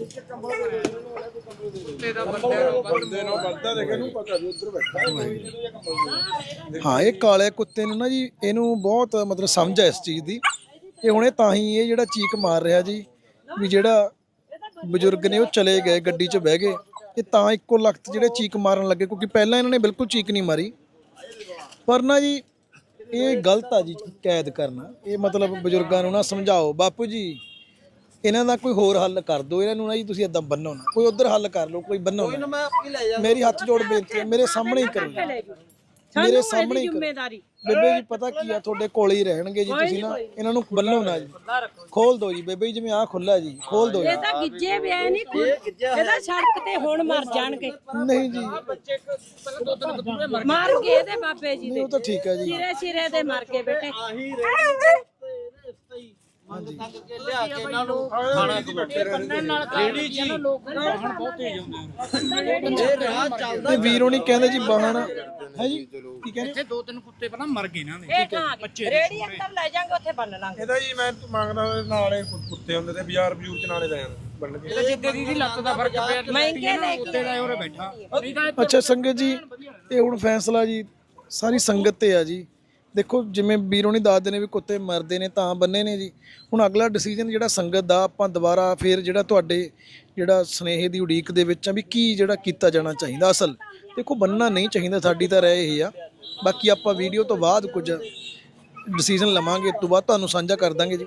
ਹਾਂ ਇਹ ਕਾਲੇ ਕੁੱਤੇ ਨੂੰ ਨਾ ਜੀ ਇਹਨੂੰ ਬਹੁਤ ਮਤਲਬ ਸਮਝ ਹੈ ਇਸ ਚੀਜ਼ ਦੀ। ਇਹ ਹੁਣੇ ਤਾਂ ਹੀ ਇਹ ਜਿਹੜਾ ਚੀਕ ਮਾਰ ਰਿਹਾ ਜੀ ਵੀ ਜਿਹੜਾ ਬਜ਼ੁਰਗ ਨੇ ਉਹ ਚਲੇ ਗਏ ਗੱਡੀ 'ਚ ਬਹਿ ਗਏ। ਇਹ ਤਾਂ ਇੱਕੋ ਲਖਤ ਜਿਹੜੇ ਚੀਕ ਮਾਰਨ ਲੱਗੇ ਕਿਉਂਕਿ ਪਹਿਲਾਂ ਇਹਨਾਂ ਨੇ ਬਿਲਕੁਲ ਚੀਕ ਨਹੀਂ ਮਾਰੀ। ਪਰ ਨਾ ਜੀ ਇਹ ਗਲਤ ਆ ਜੀ ਕੈਦ ਕਰਨਾ। ਇਹ ਮਤਲਬ ਬਜ਼ੁਰਗਾਂ ਨੂੰ ਨਾ ਸਮਝਾਓ। ਬਾਪੂ ਜੀ ਇਹਨਾਂ ਦਾ ਕੋਈ ਹੋਰ ਹੱਲ ਕਰ ਦਿਓ। ਇਹਨਾਂ ਨੂੰ ਨਾ ਜੀ ਤੁਸੀਂ ਇਦਾਂ ਬੰਨੋ ਨਾ। ਕੋਈ ਉਧਰ ਹੱਲ ਕਰ ਲਓ ਕੋਈ ਬੰਨੋ ਨਾ। ਮੇਰੀ ਹੱਥ ਜੋੜ ਬੇਨਤੀ ਹੈ ਮੇਰੇ ਸਾਹਮਣੇ ਹੀ ਕਰੋ। ਮੇਰੇ ਸਾਹਮਣੇ ਹੀ ਕਰੋ ਜ਼ਿੰਮੇਵਾਰੀ। ਬੇਬੇ ਜੀ ਪਤਾ ਕੀ ਆ ਤੁਹਾਡੇ ਕੋਲ ਹੀ ਰਹਿਣਗੇ ਜੀ ਤੁਸੀਂ ਨਾ। ਇਹਨਾਂ ਨੂੰ ਬੰਨੋ ਨਾ ਜੀ। ਖੋਲ ਦਿਓ ਜੀ ਬੇਬੇ ਜੀ ਜਿਵੇਂ ਆ ਖੁੱਲਾ ਜੀ ਖੋਲ ਦਿਓ ਜੀ। ਇਹ ਤਾਂ ਗਿੱਜੇ ਵੀ ਐ ਨਹੀਂ ਇਹਦਾ ਸੜਕ ਤੇ ਹੁਣ ਮਰ ਜਾਣਗੇ। ਨਹੀਂ ਜੀ। ਮਰ ਗਏ। ਇਹਦੇ ਬਾਬੇ ਜੀ ਦੇ ਉਹ ਤਾਂ ਠੀਕ ਹੈ ਜੀ। ਸਿਰੇ ਸਿਰੇ ਦੇ ਮਰ ਗਏ ਬੇਟੇ। ਆਹੀ ਰੇੜੀ ਤੇ ਹਾਂਜੀ। ਤੱਕ ਕੇ ਲਿਆ ਕੇ ਇਹਨਾਂ ਨੂੰ ਖਾਣਾ ਖਵਾਓ। ਰੇੜੀ 'ਚ ਹੀ। ਇਹ ਰਾਹ ਚੱਲਦਾ ਤੇ ਵੀਰੋ ਨਹੀਂ ਕਹਿੰਦੇ ਜੀ ਬਾਹਣ ਹੈ ਜੀ? ਕੀ ਕਹਿੰਦੇ? ਦੋ ਤਿੰਨ ਕੁੱਤੇ ਪਹਿਲਾਂ ਮਰ ਗਏ ਇਹਨਾਂ ਦੇ। ਇਹ ਕਹਾਂਗੇ ਰੇੜੀ ਅੰਦਰ ਲੈ ਜਾਾਂਗੇ ਉੱਥੇ ਬੰਨ ਲਾਂਗੇ। ਇਹਦਾ ਜੀ ਮੈਂ ਮੰਗਦਾ ਨਾਲੇ ਕੁੱਤੇ ਹੁੰਦੇ ਤੇ ਬਾਜ਼ਾਰ ਬਜ਼ੂਰ ਚ ਨਾਲੇ ਲੈ ਜਾਂਦੇ ਬੰਨ ਕੇ। ਜਿੱਦੇ ਦੀ ਲੱਤ ਦਾ ਫ਼ਰਕ ਪਿਆ ਮਹਿੰਗੇ ਲੈ ਕੁੱਤੇ ਦਾ ਉਰੇ ਬੈਠਾ। ਨਹੀਂ ਤਾਂ ਅੱਛਾ ਸੰਗਤ ਜੀ ਇਹ ਹੁਣ ਫੈਸਲਾ ਜੀ ਸਾਰੀ ਸੰਗਤ ਤੇ ਆ ਜੀ। ਦੇਖੋ, ਜਿਵੇਂ ਵੀਰੋ ਨਹੀਂ ਦੱਸਦੇ ਨੇ ਵੀ ਕੁੱਤੇ ਮਰਦੇ ਨੇ ਤਾਂ ਬੰਨੇ ਨੇ ਜੀ। ਹੁਣ ਅਗਲਾ ਡਿਸੀਜਨ ਜਿਹੜਾ ਸੰਗਤ ਦਾ, ਆਪਾਂ ਦੁਬਾਰਾ ਫੇਰ ਜਿਹੜਾ ਤੁਹਾਡੇ ਜਿਹੜਾ ਸਨੇਹ ਦੀ ਉਡੀਕ ਦੇ ਵਿੱਚ ਆ ਵੀ ਕੀ ਜਿਹੜਾ ਕੀਤਾ ਜਾਣਾ ਚਾਹੀਦਾ ਅਸਲ। ਦੇਖੋ, ਬੰਨਣਾ ਨਹੀਂ ਚਾਹੀਦਾ, ਸਾਡੀ ਤਾਂ ਰਹਿ ਇਹ ਆ। ਬਾਕੀ ਆਪਾਂ ਵੀਡੀਓ ਤੋਂ ਬਾਅਦ ਕੁਝ ਡਿਸੀਜਨ ਲਵਾਂਗੇ, ਉਸ ਤੋਂ ਬਾਅਦ ਤੁਹਾਨੂੰ ਸਾਂਝਾ ਕਰ ਦਾਂਗੇ ਜੀ।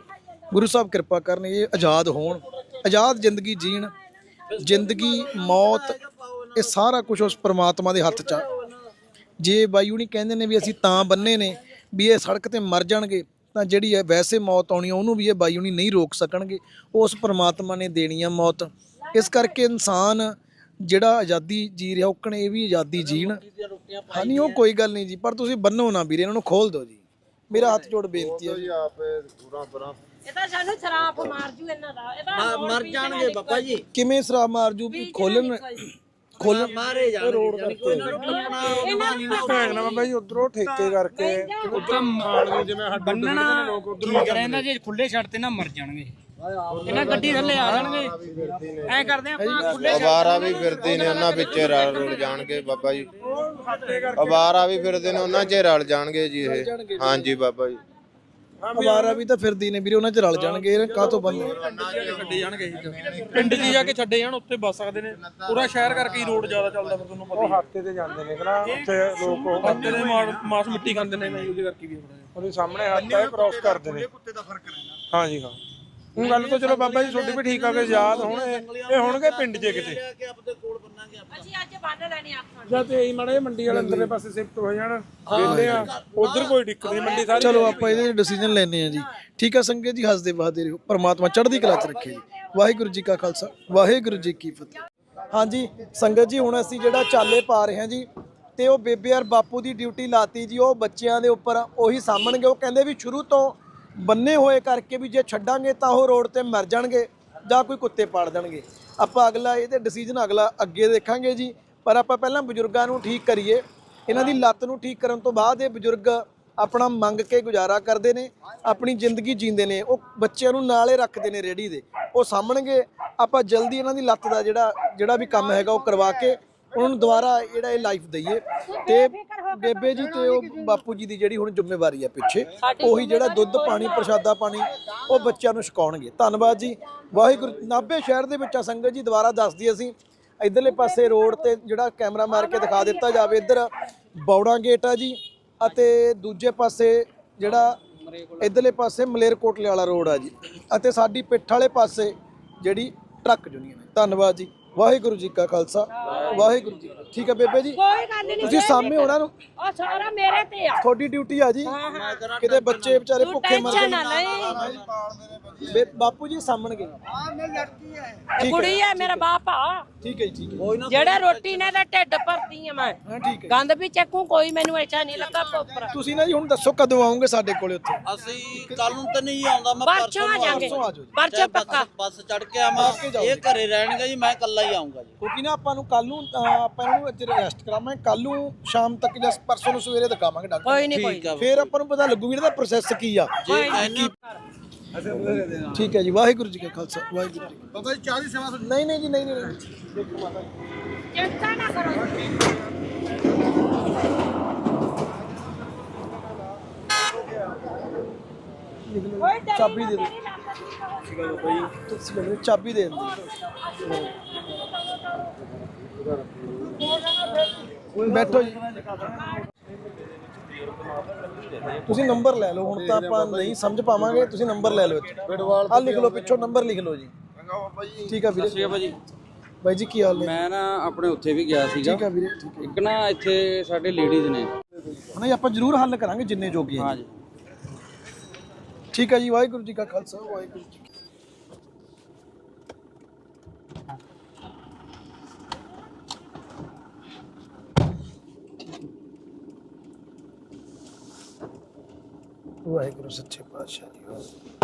ਗੁਰੂ ਸਾਹਿਬ ਕਿਰਪਾ ਕਰਨ, ਇਹ ਆਜ਼ਾਦ ਹੋਣ, ਆਜ਼ਾਦ ਜ਼ਿੰਦਗੀ ਜੀਣ, ਜ਼ਿੰਦਗੀ, ਮੌਤ, ਇਹ ਸਾਰਾ ਕੁਝ ਉਸ ਪ੍ਰਮਾਤਮਾ ਦੇ ਹੱਥ 'ਚ ਆ। ਜੇ ਬਾਈ ਹੁਣੀ ਕਹਿੰਦੇ ਨੇ ਵੀ ਅਸੀਂ ਤਾਂ ਬੰਨੇ ਨੇ ਵੀ ਇਹ ਸੜਕ ਤੇ ਮਰ ਜਾਣਗੇ ਤਾਂ ਜਿਹੜੀ ਹੈ ਵੈਸੇ ਮੌਤ ਆਉਣੀ ਉਹਨੂੰ ਵੀ ਇਹ ਬਾਈ ਹੁਣੀ ਨਹੀਂ ਰੋਕ ਸਕਣਗੇ। ਉਸ ਪ੍ਰਮਾਤਮਾ ਨੇ ਦੇਣੀ ਆ ਮੌਤ। ਇਸ ਕਰਕੇ ਇਨਸਾਨ ਜਿਹੜਾ ਆਜ਼ਾਦੀ ਜੀ ਰਿਹਾ ਉਹਕਣੇ ਇਹ ਵੀ ਆਜ਼ਾਦੀ ਜੀਣ। ਹਾਂ ਨਹੀਂ ਉਹ ਕੋਈ ਗੱਲ ਨਹੀਂ ਜੀ ਪਰ ਤੁਸੀਂ ਬੰਨੋ ਨਾ ਵੀਰੇ ਇਹਨਾਂ ਨੂੰ ਖੋਲ ਦਿਓ ਜੀ। ਮੇਰਾ ਹੱਥ ਜੋੜ ਬੇਨਤੀ ਹੈ ਜੀ। ਇਹ ਤਾਂ ਸਾਨੂੰ ਸ਼ਰਾਪ ਮਾਰ ਜੂ ਇਹਨਾਂ ਦਾ। ਇਹ ਤਾਂ ਮਰ ਜਾਣਗੇ ਬਾਬਾ ਜੀ। ਕਿਵੇਂ ਸਰਾ ਮਾਰ ਜੂ? ਵੀ ਖੋਲਣ ਖੋਲਣ ਮਾਰੇ ਜਾਣਗੇ ਜਾਣੀ ਨਹੀਂ ਨਾ ਭੈਣ ਨਾ ਬਾਬਾ ਜੀ ਉਧਰੋਂ ਠੇਕੇ ਕਰਕੇ। ਉਧਰ ਮਾਲ ਨੂੰ ਜਿਵੇਂ ਹੱਡ ਬੰਨਣਾ ਲੋਕ ਉਧਰ ਠੀਕ ਰਹਿੰਦਾ ਜੇ ਖੁੱਲੇ ਛੱਡ ਤੇ ਨਾ ਮਰ ਜਾਣਗੇ। ਇਹਨਾਂ ਗੱਡੀ ਥੱਲੇ ਆ ਜਾਣਗੇ। ਐ ਕਰਦੇ ਆਪਾਂ ਖੁੱਲੇ ਅਵਾਰਾ ਵੀ ਫਿਰਦੇ ਨੇ ਉਹਨਾਂ ਵਿੱਚ ਰਲ ਰੁਲ ਜਾਣਗੇ ਬਾਬਾ ਜੀ। ਅਵਾਰਾ ਵੀ ਫਿਰਦੇ ਨੇ ਉਹਨਾਂ 'ਚ ਰਲ ਜਾਣਗੇ ਜੀ ਇਹ। ਹਾਂਜੀ ਬਾਬਾ ਜੀ। ਅਵਾਰਾ ਵੀ ਤਾਂ ਫਿਰਦੀ ਨੇ ਵੀਰੇ ਉਹਨਾਂ 'ਚ ਰਲ ਜਾਣਗੇ ਇਹ ਕਾਹ ਤੋਂ ਬੰਦੇ ਛੱਡੇ ਜਾਣਗੇ ਪਿੰਡ 'ਚ ਜਾ ਕੇ ਛੱਡੇ ਜਾਣ ਉੱਥੇ ਬੱਸ ਸਕਦੇ ਨੇ। ਪੂਰਾ ਸ਼ਹਿਰ ਕਰਕੇ ਹੀ ਰੋਡ ਜ਼ਿਆਦਾ ਚੱਲਦਾ ਫਿਰ ਤੁਹਾਨੂੰ ਪਤਾ ਉਹ ਹੱਤੇ ਤੇ ਜਾਂਦੇ ਨੇ ਕਿਹੜਾ ਉੱਥੇ ਲੋਕ ਹੱਤੇ ਦੇ ਮਾਸ ਮਿੱਟੀ ਖਾਂਦੇ ਨੇ ਨਾ ਉਹਦੇ ਕਰਕੇ ਵੀ ਉਹਦੇ ਸਾਹਮਣੇ ਹੱਥ ਹੈ ਕ੍ਰਾਸ ਕਰਦੇ ਨੇ। ਕੁੱਤੇ ਦਾ ਫ਼ਰਕ ਰਹਿੰਦਾ। ਹਾਂਜੀ ਹਾਂ। ਹੁਣ ਗੱਲ ਤਾਂ ਚਲੋ ਬਾਬਾ ਜੀ ਤੁਹਾਡੀ ਵੀ ਠੀਕ ਆ ਕੇ ਯਾਦ ਹੁਣ। ਇਹ ਇਹ ਹੋਣਗੇ ਪਿੰਡ 'ਚ ਕਿਤੇ। ਕਿ ਆਪਦੇ ਕੋਲ ਬੰਨਾਂਗੇ ਆਪਾਂ ਅਸੀਂ ਅੱਜ ਬੰਨ ਲੈਣੇ ਆਖਾਂ ਜਾਂ ਤੇ ਇਹੀ ਮਾੜੇ ਜਿਹੇ ਮੰਡੀ ਵਾਲੇ ਅੰਦਰਲੇ ਪਾਸੇ ਸ਼ਿਫਟ ਹੋ ਜਾਣ ਵੇਲੇ ਆ ਉਧਰ ਕੋਈ ਦਿੱਕਤ ਨਹੀਂ ਮੰਡੀ ਸਾਰੀ ਚਲੋ ਆਪਾਂ ਇਹਦੇ ਡਿਸੀਜਨ ਲੈਣੇ ਆ ਜੀ। ਠੀਕ ਆ ਸੰਗਤ ਜੀ ਹੱਸਦੇ ਵਸਦੇ ਰਹੋ। ਪਰਮਾਤਮਾ ਚੜ੍ਹਦੀ ਕਲਾ ਚ ਰੱਖੇ ਜੀ। ਵਾਹਿਗੁਰੂ ਜੀ ਕਾ ਖਾਲਸਾ ਵਾਹਿਗੁਰੂ ਜੀ ਕੀ ਫਤਿਹ। ਹਾਂਜੀ ਸੰਗਤ ਜੀ ਹੁਣ ਅਸੀਂ ਜਿਹੜਾ ਚਾਲੇ ਪਾ ਰਹੇ ਹਾਂ ਜੀ ਤੇ ਉਹ ਬੇਬੇ ਯਾਰ ਬਾਪੂ ਦੀ ਡਿਊਟੀ ਲਾਤੀ ਜੀ ਉਹ ਬੱਚਿਆਂ ਦੇ ਉੱਪਰ ਉਹੀ ਸਾਂਭਣਗੇ। ਉਹ ਕਹਿੰਦੇ ਵੀ ਸ਼ੁਰੂ ਤੋਂ ਬੰਨੇ ਹੋਏ ਕਰਕੇ ਵੀ ਜੇ ਛੱਡਾਂਗੇ ਤਾਂ ਉਹ ਰੋਡ ਤੇ ਮਰ ਜਾਣਗੇ ਜਾਂ ਕੋਈ ਕੁੱਤੇ ਪਾੜ ਦੇਣਗੇ। ਆਪਾਂ ਅਗਲਾ ਇਹਦੇ ਡਿਸੀਜਨ ਅਗਲਾ ਅੱਗੇ ਦੇਖਾਂਗੇ ਜੀ। ਪਰ ਆਪਾਂ ਪਹਿਲਾਂ ਬਜ਼ੁਰਗਾਂ ਨੂੰ ਠੀਕ ਕਰੀਏ। ਇਹਨਾਂ ਦੀ ਲੱਤ ਨੂੰ ਠੀਕ ਕਰਨ ਤੋਂ ਬਾਅਦ ਇਹ ਬਜ਼ੁਰਗ ਆਪਣਾ ਮੰਗ ਕੇ ਗੁਜ਼ਾਰਾ ਕਰਦੇ ਨੇ, ਆਪਣੀ ਜ਼ਿੰਦਗੀ ਜੀਂਦੇ ਨੇ, ਉਹ ਬੱਚਿਆਂ ਨੂੰ ਨਾਲੇ ਰੱਖਦੇ ਨੇ ਰੇੜੀ ਦੇ। ਉਹ ਸਾਹਮਣਗੇ ਆਪਾਂ ਜਲਦੀ ਇਹਨਾਂ ਦੀ ਲੱਤ ਦਾ ਜਿਹੜਾ ਜਿਹੜਾ ਵੀ ਕੰਮ ਹੈਗਾ ਉਹ ਕਰਵਾ ਕੇ ਉਹਨਾਂ ਨੂੰ ਦੁਬਾਰਾ ਜਿਹੜਾ ਇਹ ਲਾਈਫ ਦਈਏ। ਤੇ ਬੇਬੇ ਜੀ ਤੇ ਉਹ ਬਾਪੂ ਜੀ ਦੀ ਜਿਹੜੀ ਹੁਣ ਜ਼ਿੰਮੇਵਾਰੀ ਹੈ ਪਿੱਛੇ ਉਹੀ ਜਿਹੜਾ ਦੁੱਧ ਪਾਣੀ ਪ੍ਰਸ਼ਾਦਾ ਪਾਣੀ ਉਹ ਬੱਚਿਆਂ ਨੂੰ ਛਕਾਉਣਗੇ। ਧੰਨਵਾਦ ਜੀ। ਵਾਹਿਗੁਰੂ ਨਾਭੇ ਸ਼ਹਿਰ ਦੇ ਵਿੱਚ ਆ ਸੰਗਤ ਜੀ ਦੁਬਾਰਾ ਦੱਸਦੀ ਅਸੀਂ ਇਧਰਲੇ ਪਾਸੇ ਰੋਡ ਤੇ ਜਿਹੜਾ ਕੈਮਰਾ ਮਾਰ ਕੇ ਦਿਖਾ ਦਿੱਤਾ ਜਾਵੇ ਇੱਧਰ ਬੌੜਾ ਗੇਟ ਆ ਜੀ ਅਤੇ ਦੂਜੇ ਪਾਸੇ ਜਿਹੜਾ ਇਧਰਲੇ ਪਾਸੇ ਮਲੇਰਕੋਟਲੇ ਵਾਲਾ ਰੋਡ ਆ ਜੀ ਅਤੇ ਸਾਡੀ ਪਿੱਠ ਵਾਲੇ ਪਾਸੇ ਜਿਹੜੀ ਟਰੱਕ ਯੂਨੀਅਨ ਹੈ ਧੰਨਵਾਦ ਜੀ। ਵਾਹਿਗੁਰੂ ਜੀ ਕਾ ਖਾਲਸਾ। ਵਾਹਿਗੁਰੂ ਜੀ। ਠੀਕ ਹੈ ਬੇਬੇ ਜੀ। ਕੋਈ ਗੱਲ ਨਹੀਂ ਤੁਸੀਂ ਸਾਹਮਣੇ ਉਹਨਾਂ ਨੂੰ। ਉਹ ਸਾਰਾ ਮੇਰੇ ਤੇ ਆ। ਤੁਹਾਡੀ ਡਿਊਟੀ ਆ ਜੀ। ਕਿਤੇ ਬੱਚੇ ਵਿਚਾਰੇ ਭੁੱਖੇ ਮਰ ਟੈਨਸ਼ਨ ਨਾ ਲੈ। ਬਾਪੂ ਜੀ ਸਾਹਮਣਗੇ ਠੀਕ ਕੁੜੀ ਹੈ ਹੈ। ਮੇਰਾ ਬਾਪ ਆ। ਠੀਕ ਹੈ ਠੀਕ ਹੈ। ਜਿਹੜਾ ਰੋਟੀ ਨਾਲ ਦਾ ਢਿੱਡ ਭਰਦੀ ਆ ਮੈਂ। ਹਾਂ ਠੀਕ ਹੈ ਗੰਦ ਵੀ ਚੱਕੂ ਕੋਈ ਮੈਨੂੰ ਐਸਾ ਨਹੀਂ ਲੱਗਾ ਪੋਪਰ ਤੁਸੀਂ ਨਾ ਜੀ ਹੁਣ ਦੱਸੋ ਕਦੋਂ ਆਉਂਗੇ ਸਾਡੇ ਕੋਲੇ ਉੱਥੇ? ਅਸੀਂ ਕੱਲ ਨੂੰ ਤਾਂ ਨਹੀਂ ਆਉਂਦਾ ਮੈਂ ਪਰਚੋਂ ਆ ਜਾਾਂਗੇ। ਪਰਸੋਂ ਪੱਕਾ। ਬੱਸ ਚੜ ਕੇ ਆਵਾਂ। ਇਹ ਘਰੇ ਰਹਿਣਗੇ ਜੀ ਮੈਂ ਇਕੱਲਾ ਹੀ ਆਉਂਗਾ ਜੀ। ਕਿਉਂਕਿ ਨਾ ਆਪਾਂ ਨੂੰ ਕੱਲ ਨੂੰ ਆਪਾਂ ਅੱਜ ਰੈਸਟ ਕਰਾਵਾਂਗੇ ਕੱਲ ਨੂੰ ਸ਼ਾਮ ਤੱਕ ਜਾਂ ਪਰਸੋਂ ਨੂੰ ਸਵੇਰੇ ਦਿਖਾਵਾਂਗੇ ਡਾਕਟਰ ਕੋਈ ਨਹੀਂ ਕੋਈ ਠੀਕ ਆ। ਫਿਰ ਆਪਾਂ ਨੂੰ ਪਤਾ ਲੱਗੂ ਵੀ ਇਹਦਾ ਪ੍ਰੋਸੈਸ ਕੀ ਆ। ਠੀਕ ਹੈ ਜੀ ਵਾਹਿਗੁਰੂ ਜੀ ਕਾ ਖਾਲਸਾ ਵਾਹਿਗੁਰੂ ਜੀ ਬਾਬਾ ਜੀ ਚਾਹ ਦੀ ਸੇਵਾ ਨਹੀਂ ਨਹੀਂ ਜੀ ਨਹੀਂ ਨਹੀਂ ਨਹੀਂ। ਦੇਖੋ ਮਾਤਾ ਚਿੰਤਾ ਨਾ ਕਰੋ ਚਾਬੀ ਦੇ ਦਿਓ। ਚਾਬੀ ਦੇ ਦਿੰਦੇ ਬੈਠੋ ਜੀ। ਤੁਸੀਂ ਨੰਬਰ ਲੈ ਲਓ ਹੁਣ ਤਾਂ ਆਪਾਂ ਨਹੀਂ ਸਮਝ ਪਾਵਾਂਗੇ ਤੁਸੀਂ ਨੰਬਰ ਲੈ ਲਓ ਆ ਲਿਖ ਲਓ ਪਿੱਛੋਂ ਨੰਬਰ ਲਿਖ ਲਓ ਜੀ। ਠੀਕ ਆ ਵੀਰੇ। ਭਾਜੀ ਬਾਈ ਜੀ ਕੀ ਹਾਲ ਨੇ? ਮੈਂ ਨਾ ਆਪਣੇ ਉੱਥੇ ਵੀ ਗਿਆ ਸੀਗਾ। ਠੀਕ ਆ ਵੀਰੇ ਠੀਕ ਹੈ ਇੱਕ ਨਾ ਇੱਥੇ ਸਾਡੇ ਲੇਡੀਜ਼ ਨੇ। ਹੁਣ ਇਹ ਆਪਾਂ ਜ਼ਰੂਰ ਹੱਲ ਕਰਾਂਗੇ ਜਿੰਨੇ ਜੋਗੇ ਆ ਹਾਂਜੀ। ਠੀਕ ਹੈ ਜੀ ਵਾਹਿਗੁਰੂ ਜੀ ਕਾ ਖਾਲਸਾ ਵਾਹਿਗੁਰੂ ਜੀ ਕੀ ਵਾਹਿਗੁਰੂ ਸੱਚੇ ਪਾਤਸ਼ਾਹ ਜੀ।